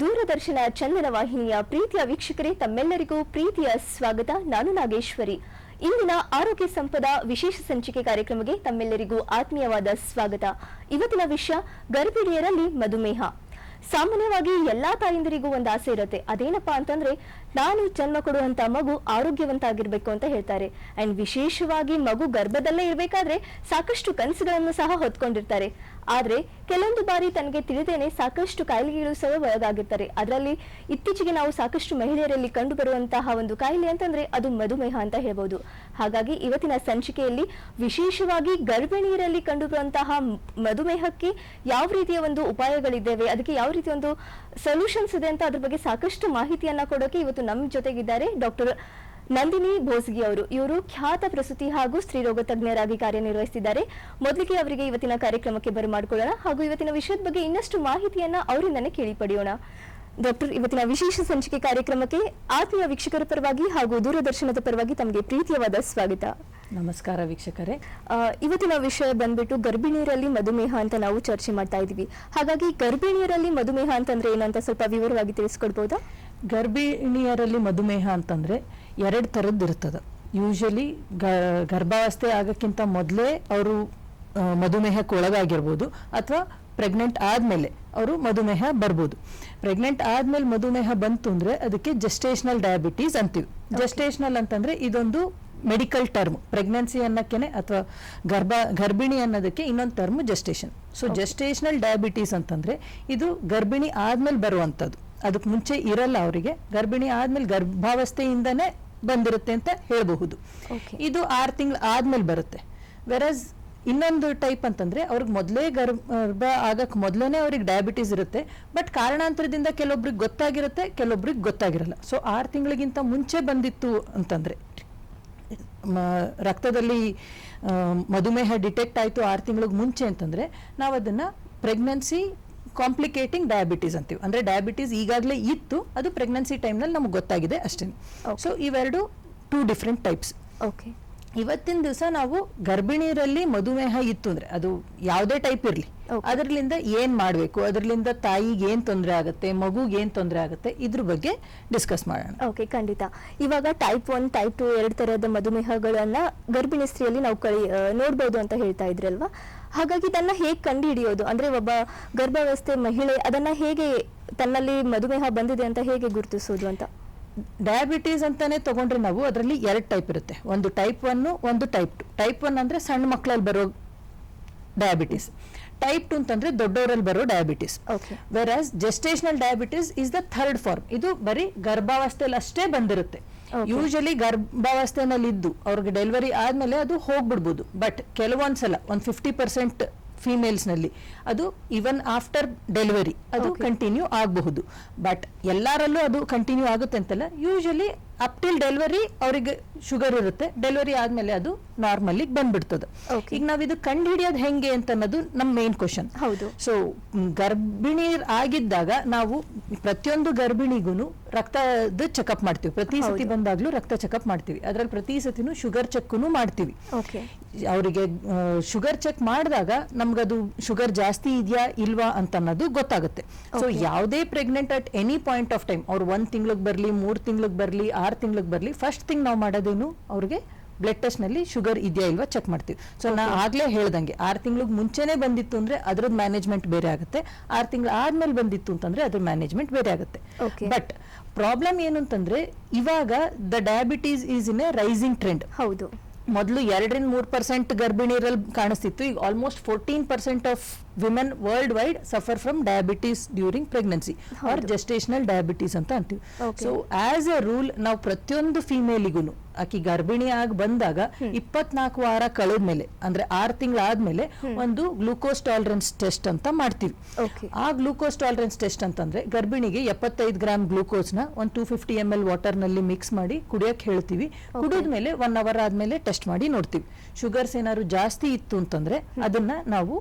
ದೂರದರ್ಶನ ಚಂದನ ವಾಹಿನಿಯ ಪ್ರೀತಿಯ ವೀಕ್ಷಕರೇ, ತಮ್ಮೆಲ್ಲರಿಗೂ ಪ್ರೀತಿಯ ಸ್ವಾಗತ. ನಾನು ನಾಗೇಶ್ವರಿ. ಇಂದಿನ ಆರೋಗ್ಯ ಸಂಪದ ವಿಶೇಷ ಸಂಚಿಕೆ ಕಾರ್ಯಕ್ರಮಕ್ಕೆ ತಮ್ಮೆಲ್ಲರಿಗೂ ಆತ್ಮೀಯವಾದ ಸ್ವಾಗತ. ಇವತ್ತಿನ ವಿಷಯ, ಗರ್ಭಿಣಿಯರಲ್ಲಿ ಮಧುಮೇಹ. ಸಾಮಾನ್ಯವಾಗಿ ಎಲ್ಲಾ ತಾಯಂದಿರಿಗೂ ಒಂದು ಆಸೆ ಇರುತ್ತೆ. ಅದೇನಪ್ಪಾ ಅಂತಂದ್ರೆ, ನಾನು ಜನ್ಮ ಕೊಡುವಂತ ಮಗು ಆರೋಗ್ಯವಂತ ಆಗಿರ್ಬೇಕು ಅಂತ ಹೇಳ್ತಾರೆ. ಅಂಡ್ ವಿಶೇಷವಾಗಿ ಮಗು ಗರ್ಭದಲ್ಲೇ ಇರಬೇಕಾದ್ರೆ ಸಾಕಷ್ಟು ಕನಸುಗಳನ್ನು ಸಹ ಹೊತ್ಕೊಂಡಿರ್ತಾರೆ. ಆದ್ರೆ ಕೆಲವೊಂದು ಬಾರಿ ತನಗೆ ತಿಳಿದೇನೆ ಸಾಕಷ್ಟು ಕಾಯಿಲೆಗಳು ಸಹ ಒಳಗಾಗಿರ್ತಾರೆ ಅದರಲ್ಲಿ ಇತ್ತೀಚೆಗೆ ನಾವು ಸಾಕಷ್ಟು ಮಹಿಳೆಯರಲ್ಲಿ ಕಂಡು ಬರುವಂತಹ ಒಂದು ಕಾಯಿಲೆ ಅಂತಂದ್ರೆ ಅದು ಮಧುಮೇಹ ಅಂತ ಹೇಳ್ಬೋದು. ಹಾಗಾಗಿ ಇವತ್ತಿನ ಸಂಚಿಕೆಯಲ್ಲಿ ವಿಶೇಷವಾಗಿ ಗರ್ಭಿಣಿಯರಲ್ಲಿ ಕಂಡುಬರುವಂತಹ ಮಧುಮೇಹಕ್ಕೆ ಯಾವ ರೀತಿಯ ಒಂದು ಉಪಾಯಗಳಿದ್ದೇವೆ, ಅದಕ್ಕೆ ಯಾವ ರೀತಿಯ ಒಂದು ಸೊಲ್ಯೂಷನ್ಸ್ ಇದೆ ಅಂತ ಅದ್ರ ಬಗ್ಗೆ ಸಾಕಷ್ಟು ಮಾಹಿತಿಯನ್ನ ಕೊಡೋಕೆ ಇವತ್ತು ನಮ್ಮ ಜೊತೆಗಿದ್ದಾರೆ ಡಾಕ್ಟರ್ ನಂದಿನಿ ಬೋಸ್ಗಿ ಅವರು. ಇವರು ಖ್ಯಾತ ಪ್ರಸೂತಿ ಹಾಗೂ ಸ್ತ್ರೀರೋಗ ತಜ್ಞರಾಗಿ ಕಾರ್ಯನಿರ್ವಹಿಸಿದ್ದಾರೆ ಮೊದಲಿಗೆ ಅವರಿಗೆ ಇವತ್ತಿನ ಕಾರ್ಯಕ್ರಮಕ್ಕೆ ಬರಮಾಡಿಕೊಳ್ಳೋಣ ಹಾಗೂ ಇವತ್ತಿನ ವಿಷಯದ ಬಗ್ಗೆ ಇನ್ನಷ್ಟು ಮಾಹಿತಿಯನ್ನ ಅವರಿಂದನೇ ಕೇಳಿ ಪಡೆಯೋಣ ಡಾಕ್ಟರ್ ಇವತ್ತಿನ ವಿಶೇಷ ಸಂಚಿಕೆ ಕಾರ್ಯಕ್ರಮಕ್ಕೆ ಆತ್ಮೀಯ ವೀಕ್ಷಕರ ಪರವಾಗಿ ಹಾಗೂ ದೂರದರ್ಶನದ ಪರವಾಗಿ ತಮಗೆ ಪ್ರೀತಿಯವಾದ ಸ್ವಾಗತ. ನಮಸ್ಕಾರ ವೀಕ್ಷಕರೇ. ಇವತ್ತಿನ ವಿಷಯ ಬಂದ್ಬಿಟ್ಟು ಗರ್ಭಿಣಿಯರಲ್ಲಿ ಮಧುಮೇಹ ಅಂತ ನಾವು ಚರ್ಚೆ ಮಾಡ್ತಾ ಇದೀವಿ ಹಾಗಾಗಿ ಗರ್ಭಿಣಿಯರಲ್ಲಿ ಮಧುಮೇಹ ಅಂತಂದ್ರೆ ಏನಂತ ಸ್ವಲ್ಪ ವಿವರವಾಗಿ ತಿಳಿಸ್ಕೊಡ್ಬೋದಾ? ಗರ್ಭಿಣಿಯರಲ್ಲಿ ಮಧುಮೇಹ ಅಂತಂದ್ರೆ ಎರಡು ಥರದ್ದು ಇರ್ತದೆ. ಯೂಶಲಿ ಗರ್ಭಾವಸ್ಥೆ ಆಗೋಕ್ಕಿಂತ ಮೊದಲೇ ಅವರು ಮಧುಮೇಹಕ್ಕೆ ಒಳಗಾಗಿರ್ಬೋದು ಅಥವಾ ಪ್ರೆಗ್ನೆಂಟ್ ಆದಮೇಲೆ ಅವರು ಮಧುಮೇಹ ಬರ್ಬೋದು. ಪ್ರೆಗ್ನೆಂಟ್ ಆದಮೇಲೆ ಮಧುಮೇಹ ಬಂತು ಅಂದ್ರೆ ಅದಕ್ಕೆ ಜೆಸ್ಟೇಷನಲ್ ಡಯಾಬಿಟೀಸ್ ಅಂತೀವಿ. ಜೆಸ್ಟೇಷನಲ್ ಅಂತಂದರೆ ಇದೊಂದು ಮೆಡಿಕಲ್ ಟರ್ಮ್ ಪ್ರೆಗ್ನೆನ್ಸಿ ಅನ್ನೋಕ್ಕೇನೆ ಅಥವಾ ಗರ್ಭ ಗರ್ಭಿಣಿ ಅನ್ನೋದಕ್ಕೆ ಇನ್ನೊಂದು term gestation so gestational diabetes ಅಂತಂದ್ರೆ ಇದು ಗರ್ಭಿಣಿ ಆದಮೇಲೆ ಬರುವಂಥದ್ದು. ಅದಕ್ಕೆ ಮುಂಚೆ ಇರಲ್ಲ ಅವರಿಗೆ. ಗರ್ಭಿಣಿ ಆದ್ಮೇಲೆ ಗರ್ಭಾವಸ್ಥೆಯಿಂದನೇ ಬಂದಿರುತ್ತೆ ಅಂತ ಹೇಳಬಹುದು. ಇದು ಆರು ತಿಂಗಳು ಆದ್ಮೇಲೆ ಬರುತ್ತೆ. ವೆರಸ್ ಇನ್ನೊಂದು ಟೈಪ್ ಅಂತಂದ್ರೆ ಅವ್ರಿಗೆ ಮೊದಲೇ ಗರ್ಭ ಆಗಕ್ಕೆ ಮೊದಲೇ ಅವ್ರಿಗೆ ಡಯಾಬಿಟೀಸ್ ಇರುತ್ತೆ. ಬಟ್ ಕಾರಣಾಂತರದಿಂದ ಕೆಲವೊಬ್ರಿಗೆ ಗೊತ್ತಾಗಿರುತ್ತೆ ಕೆಲವೊಬ್ರಿಗೆ ಗೊತ್ತಾಗಿರಲ್ಲ. ಸೊ ಆರು ತಿಂಗಳಿಗಿಂತ ಮುಂಚೆ ಬಂದಿತ್ತು ಅಂತಂದ್ರೆ ರಕ್ತದಲ್ಲಿ ಮಧುಮೇಹ ಡಿಟೆಕ್ಟ್ ಆಯಿತು ಆರು ತಿಂಗಳಿಗೆ ಮುಂಚೆ ಅಂತಂದ್ರೆ ನಾವು ಅದನ್ನ ಪ್ರೆಗ್ನೆನ್ಸಿ ಕಾಂಪ್ಲಿಕೇಟಿಂಗ್ ಡಯಾಬಿಟೀಸ್ ಅಂತೀವಿ. ಅಂದರೆ ಡಯಾಬಿಟೀಸ್ ಈಗಾಗಲೇ ಇತ್ತು ಅದು ಪ್ರೆಗ್ನೆನ್ಸಿ ಟೈಮ್ನಲ್ಲಿ ನಮ್ಗೆ ಗೊತ್ತಾಗಿದೆ ಅಷ್ಟೇ. ಸೊ ಇವೆರಡು ಟೂ ಡಿಫ್ರೆಂಟ್ ಟೈಪ್ಸ್ ಓಕೆ ಇವತ್ತಿನ ದಿವಸ ನಾವು ಗರ್ಭಿಣಿಯರಲ್ಲಿ ಮಧುಮೇಹ ಇತ್ತು ಅಂದ್ರೆ ಅದು ಯಾವುದೇ ಟೈಪ್ ಇರಲಿ. ಅದರಲ್ಲಿಂದ ಏನು ಮಾಡಬೇಕು ಅದರಲ್ಲಿಂದ ತಾಯಿಗೆ ಏನು ತೊಂದರೆ ಆಗುತ್ತೆ ಮಗುಗೆ ಏನು ತೊಂದರೆ ಆಗುತ್ತೆ ಇದ್ರ ಬಗ್ಗೆ ಡಿಸ್ಕಸ್ ಮಾಡೋಣ. ಓಕೆ ಖಂಡಿತ. ಇವಾಗ ಟೈಪ್ ಒನ್ ಟೈಪ್ ಟು ಎರಡು ತರಹದ ಮಧುಮೇಹಗಳನ್ನು ಗರ್ಭಿಣಿ ಸ್ತ್ರೀಯಲ್ಲಿ ನಾವು ಕಳಿ ನೋಡ್ಬೋದು ಅಂತ ಹೇಳ್ತಾ ಇದ್ರಲ್ವಾ? ಹಾಗಾಗಿ ಇದನ್ನ ಹೇಗೆ ಕಂಡು ಹಿಡಿಯೋದು ಅಂದ್ರೆ ಒಬ್ಬ ಗರ್ಭಾವಸ್ಥೆ ಮಹಿಳೆ ಅದನ್ನ ಹೇಗೆ ತನ್ನಲ್ಲಿ ಮಧುಮೇಹ ಬಂದಿದೆ ಅಂತ ಹೇಗೆ ಗುರುತಿಸೋದು ಅಂತ? ಡಯಾಬಿಟೀಸ್ ಅಂತಾನೆ ತಗೊಂಡ್ರೆ ನಾವು ಅದರಲ್ಲಿ ಎರಡು ಟೈಪ್ ಇರುತ್ತೆ. ಒಂದು ಟೈಪ್ ಒನ್ ಒಂದು ಟೈಪ್ ಟು. ಟೈಪ್ ಒನ್ ಅಂದ್ರೆ ಸಣ್ಣ ಮಕ್ಕಳಲ್ಲಿ ಬರೋ ಡಯಾಬಿಟೀಸ್. ಟೈಪ್ ಟು ಅಂತಂದ್ರೆ ದೊಡ್ಡವರಲ್ಲಿ ಬರೋ diabetes. Whereas gestational diabetes is the third form ಇದು ಬರೀ ಗರ್ಭಾವಸ್ಥೆಯಲ್ಲಿ ಅಷ್ಟೇ ಬಂದಿರುತ್ತೆ. ಯೂಶಲಿ ಗರ್ಭಾವಸ್ಥೆನಲ್ಲಿ ಇದ್ದು ಅವ್ರಿಗೆ ಡೆಲಿವರಿ ಆದ್ಮೇಲೆ ಅದು ಹೋಗ್ಬಿಡ್ಬೋದು. ಬಟ್ ಕೆಲವೊಂದ್ಸಲ ಒಂದು ಫಿಫ್ಟಿ ಪರ್ಸೆಂಟ್ ಫೀಮೇಲ್ಸ್ನಲ್ಲಿ ಅದು ಇವನ್ ಆಫ್ಟರ್ ಡೆಲಿವರಿ ಅದು ಕಂಟಿನ್ಯೂ ಆಗಬಹುದು. ಬಟ್ ಎಲ್ಲರಲ್ಲೂ ಅದು ಕಂಟಿನ್ಯೂ ಆಗುತ್ತೆ ಅಂತಲ್ಲ ಯೂಶಲಿ ಅಪ್ ಟಿಲ್ ಡೆಲಿವರಿ ಅವರಿಗೆ ಶುಗರ್ ಇರುತ್ತೆ. ಡೆಲಿವರಿ ಆದ್ಮೇಲೆ ಅದು ನಾರ್ಮಲಿ ಬಂದ್ಬಿಡ್ತದೆ. ಈಗ ನಾವು ಇದು ಕಂಡು ಹಿಡಿಯೋದು ಹೆಂಗೆ ಅಂತ ಅನ್ನೋದು ನಮ್ಮ ಮೇನ್ ಕ್ವಶನ್ ಹೌದು ಸೊ ಗರ್ಭಿಣಿ ಆಗಿದ್ದಾಗ ನಾವು ಪ್ರತಿಯೊಂದು ಗರ್ಭಿಣಿಗೂ ರಕ್ತದ ಚೆಕಪ್ ಮಾಡ್ತೀವಿ. ಪ್ರತಿ ಸತಿ. ಬಂದಾಗ್ಲೂ ರಕ್ತ ಚೆಕಪ್ ಮಾಡ್ತೀವಿ. ಅದ್ರಲ್ಲಿ ಪ್ರತಿ ಸತಿನೂ ಶುಗರ್ ಚೆಕ್ನು ಮಾಡ್ತೀವಿ. ಅವರಿಗೆ ಶುಗರ್ ಚೆಕ್ ಮಾಡಿದಾಗ ನಮ್ಗದು ಶುಗರ್ ಜಾಸ್ತಿ ಇದೆಯಾ ಇಲ್ವಾ ಅಂತ ಅನ್ನೋದು ಗೊತ್ತಾಗುತ್ತೆ ಸೊ ಯಾವುದೇ pregnant at any point of time ಅವ್ರು ಒಂದ್ ತಿಂಗ್ಳಿಗೆ ಬರ್ಲಿ ಮೂರ್ ತಿಂಗ್ಳಿಗೆ ಬರಲಿ ಆರ್ ತಿಂಗ್ಳಿಗೆ ಬರಲಿ. ಫಸ್ಟ್ ಥಿಂಗ್ ನಾವು ಮಾಡೋದೇನು? ಅವ್ರಿಗೆ ಬ್ಲಡ್ ಟೆಸ್ಟ್ನಲ್ಲಿ ಶುಗರ್ ಇದೆಯಾ ಇಲ್ವಾ ಚೆಕ್ ಮಾಡ್ತೀವಿ. ಸೊ ನಾ ಆಗಲೇ ಹೇಳ್ದಂಗೆ ಆರು ತಿಂಗ್ಳಿಗೆ ಮುಂಚೆನೇ ಬಂದಿತ್ತು ಅಂದ್ರೆ ಅದ್ರದ್ದು ಮ್ಯಾನೇಜ್ಮೆಂಟ್ ಬೇರೆ ಆಗುತ್ತೆ. ಆರು ತಿಂಗಳು ಆದ್ಮೇಲೆ ಬಂದಿತ್ತು ಅಂತಂದ್ರೆ ಅದ್ರ ಮ್ಯಾನೇಜ್ಮೆಂಟ್ ಬೇರೆ ಆಗುತ್ತೆ. ಬಟ್ ಪ್ರಾಬ್ಲಮ್ ಏನು ಅಂತಂದ್ರೆ ಇವಾಗ the diabetes is in a rising trend ಹೌದು. ಮೊದಲು ಎರಡರಿಂದ ಮೂರು ಪರ್ಸೆಂಟ್ ಗರ್ಭಿಣಿಯರಲ್ಲಿ ಕಾಣಿಸ್ತಿತ್ತು. ಈಗ almost fourteen percent of women worldwide suffer from diabetes during pregnancy or. Gestational diabetes ಅಂತ ಅಂತೀವಿ. ಸೊ ಆಸ್ ಎ ರೂಲ್ ನಾವು ಪ್ರತಿಯೊಂದು ಫಿಮೇಲಿಗೂ ಆಕಿ ಗರ್ಭಿಣಿ ಆಗಿ ಬಂದಾಗ ಇಪ್ಪತ್ನಾಲ್ಕು ವಾರ ಕಳೆದ್ಮೇಲೆ ಅಂದ್ರೆ ಆರು ತಿಂಗಳಾದ್ಮೇಲೆ ಒಂದು ಗ್ಲೂಕೋಸ್ ಟಾಲರೆನ್ಸ್ ಟೆಸ್ಟ್ ಅಂತ ಮಾಡ್ತೀವಿ. ಆ ಗ್ಲೂಕೋಸ್ ಟಾಲರೆನ್ಸ್ ಟೆಸ್ಟ್ ಅಂತಂದ್ರೆ ಗರ್ಭಿಣಿಗೆ ಎಪ್ಪತ್ತೈದು ಗ್ರಾಮ್ ಗ್ಲೂಕೋಸ್ನ ಒಂದು ಟೂ ಫಿಫ್ಟಿ ಎಂ ಎಲ್ ವಾಟರ್ನಲ್ಲಿ ಮಿಕ್ಸ್ ಮಾಡಿ ಕುಡಿಯಕ್ಕೆ ಹೇಳ್ತೀವಿ. ಕುಡಿದ್ಮೇಲೆ ಒನ್ ಅವರ್ ಆದ್ಮೇಲೆ ಟೆಸ್ಟ್ ಮಾಡಿ ನೋಡ್ತೀವಿ. ಶುಗರ್ಸ್ ಏನಾದ್ರು ಜಾಸ್ತಿ ಇತ್ತು ಅಂತಂದ್ರೆ ಅದನ್ನ ನಾವು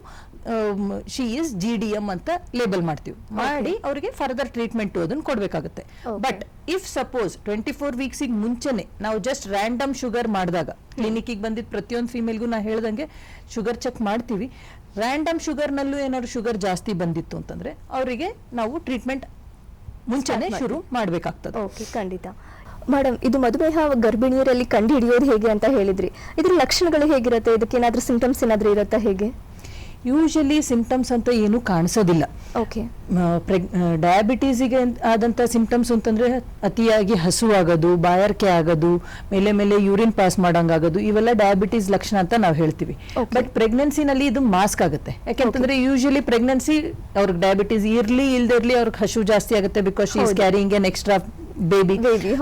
she is G D M ಅಂತ ಲೇಬಲ್ ಮಾಡ್ತೀವಿ. ಮಾಡಿ ಅವರಿಗೆ ಫರ್ದರ್ ಟ್ರೀಟ್ಮೆಂಟ್ ಅದನ್ನು ಕೊಡಬೇಕಾಗುತ್ತೆ. But if suppose twenty four ವೀಕ್ಸಿಗೆ ಮುಂಚೆನೆ ನಾವು ಜಸ್ಟ್ ರ್ಯಾಂಡಮ್ ಶುಗರ್ ಮಾಡಿದಾಗ ಕ್ಲಿನಿಕ್ಗೆ ಬಂದಿದ್ದ ಪ್ರತಿಯೊಂದು ಫೀಮೇಲ್ಗೂ ನಾ ಹೇಳ್ದಂಗೆ ಶುಗರ್ ಚೆಕ್ ಮಾಡ್ತೀವಿ. ರ್ಯಾಂಡಮ್ ಶುಗರ್ನಲ್ಲೂ ಏನಾದ್ರು ಶುಗರ್ ಜಾಸ್ತಿ ಬಂದಿತ್ತು ಅಂತಂದ್ರೆ ಅವರಿಗೆ ನಾವು ಟ್ರೀಟ್ಮೆಂಟ್ ಮುಂಚೆನೆ ಶುರು ಮಾಡಬೇಕಾಗ್ತದೆ. ಓಕೆ ಖಂಡಿತ. ಮೇಡಮ್ ಇದು ಮಧುಮೇಹ ಗರ್ಭಿಣಿಯರಲ್ಲಿ ಕಂಡು ಹಿಡಿಯೋದು ಹೇಗೆ ಅಂತ ಹೇಳಿದ್ರಿ. ಇದ್ರ ಲಕ್ಷಣಗಳು ಹೇಗಿರುತ್ತೆ? ಇದಕ್ಕೆ ಏನಾದರೂ ಸಿಂಟಮ್ಸ್ ಏನಾದರೂ ಇರುತ್ತಾ ಹೇಗೆ? ಯೂಶಲಿ ಸಿಂಪ್ಟಮ್ಸ್ ಅಂತ ಏನು ಕಾಣಿಸೋದಿಲ್ಲ. ಓಕೆ ಡಯಾಬಿಟೀಸಿಗೆ ಆದಂಥ ಸಿಂಪ್ಟಮ್ಸ್ ಅಂತಂದ್ರೆ ಅತಿಯಾಗಿ ಹಸು ಆಗೋದು ಬಾಯಾರಿಕೆ ಆಗೋದು ಮೇಲೆ ಮೇಲೆ ಯೂರಿನ್ ಪಾಸ್ ಮಾಡಂಗಾಗೋದು ಇವೆಲ್ಲ ಡಯಾಬಿಟೀಸ್ ಲಕ್ಷಣ ಅಂತ ನಾವು ಹೇಳ್ತೀವಿ. ಬಟ್ ಪ್ರೆಗ್ನೆನ್ಸಿನಲ್ಲಿ ಇದು ಮಾಸ್ಕ್ ಆಗುತ್ತೆ. ಯಾಕೆಂತಂದ್ರೆ ಯೂಶಲಿ ಪ್ರೆಗ್ನೆನ್ಸಿ ಅವ್ರಿಗೆ ಡಯಾಬಿಟೀಸ್ ಇರ್ಲಿ ಇಲ್ದೇ ಇರ್ಲಿ ಅವ್ರಿಗೆ ಹಸು ಜಾಸ್ತಿ ಆಗುತ್ತೆ because she is. Carrying an extra baby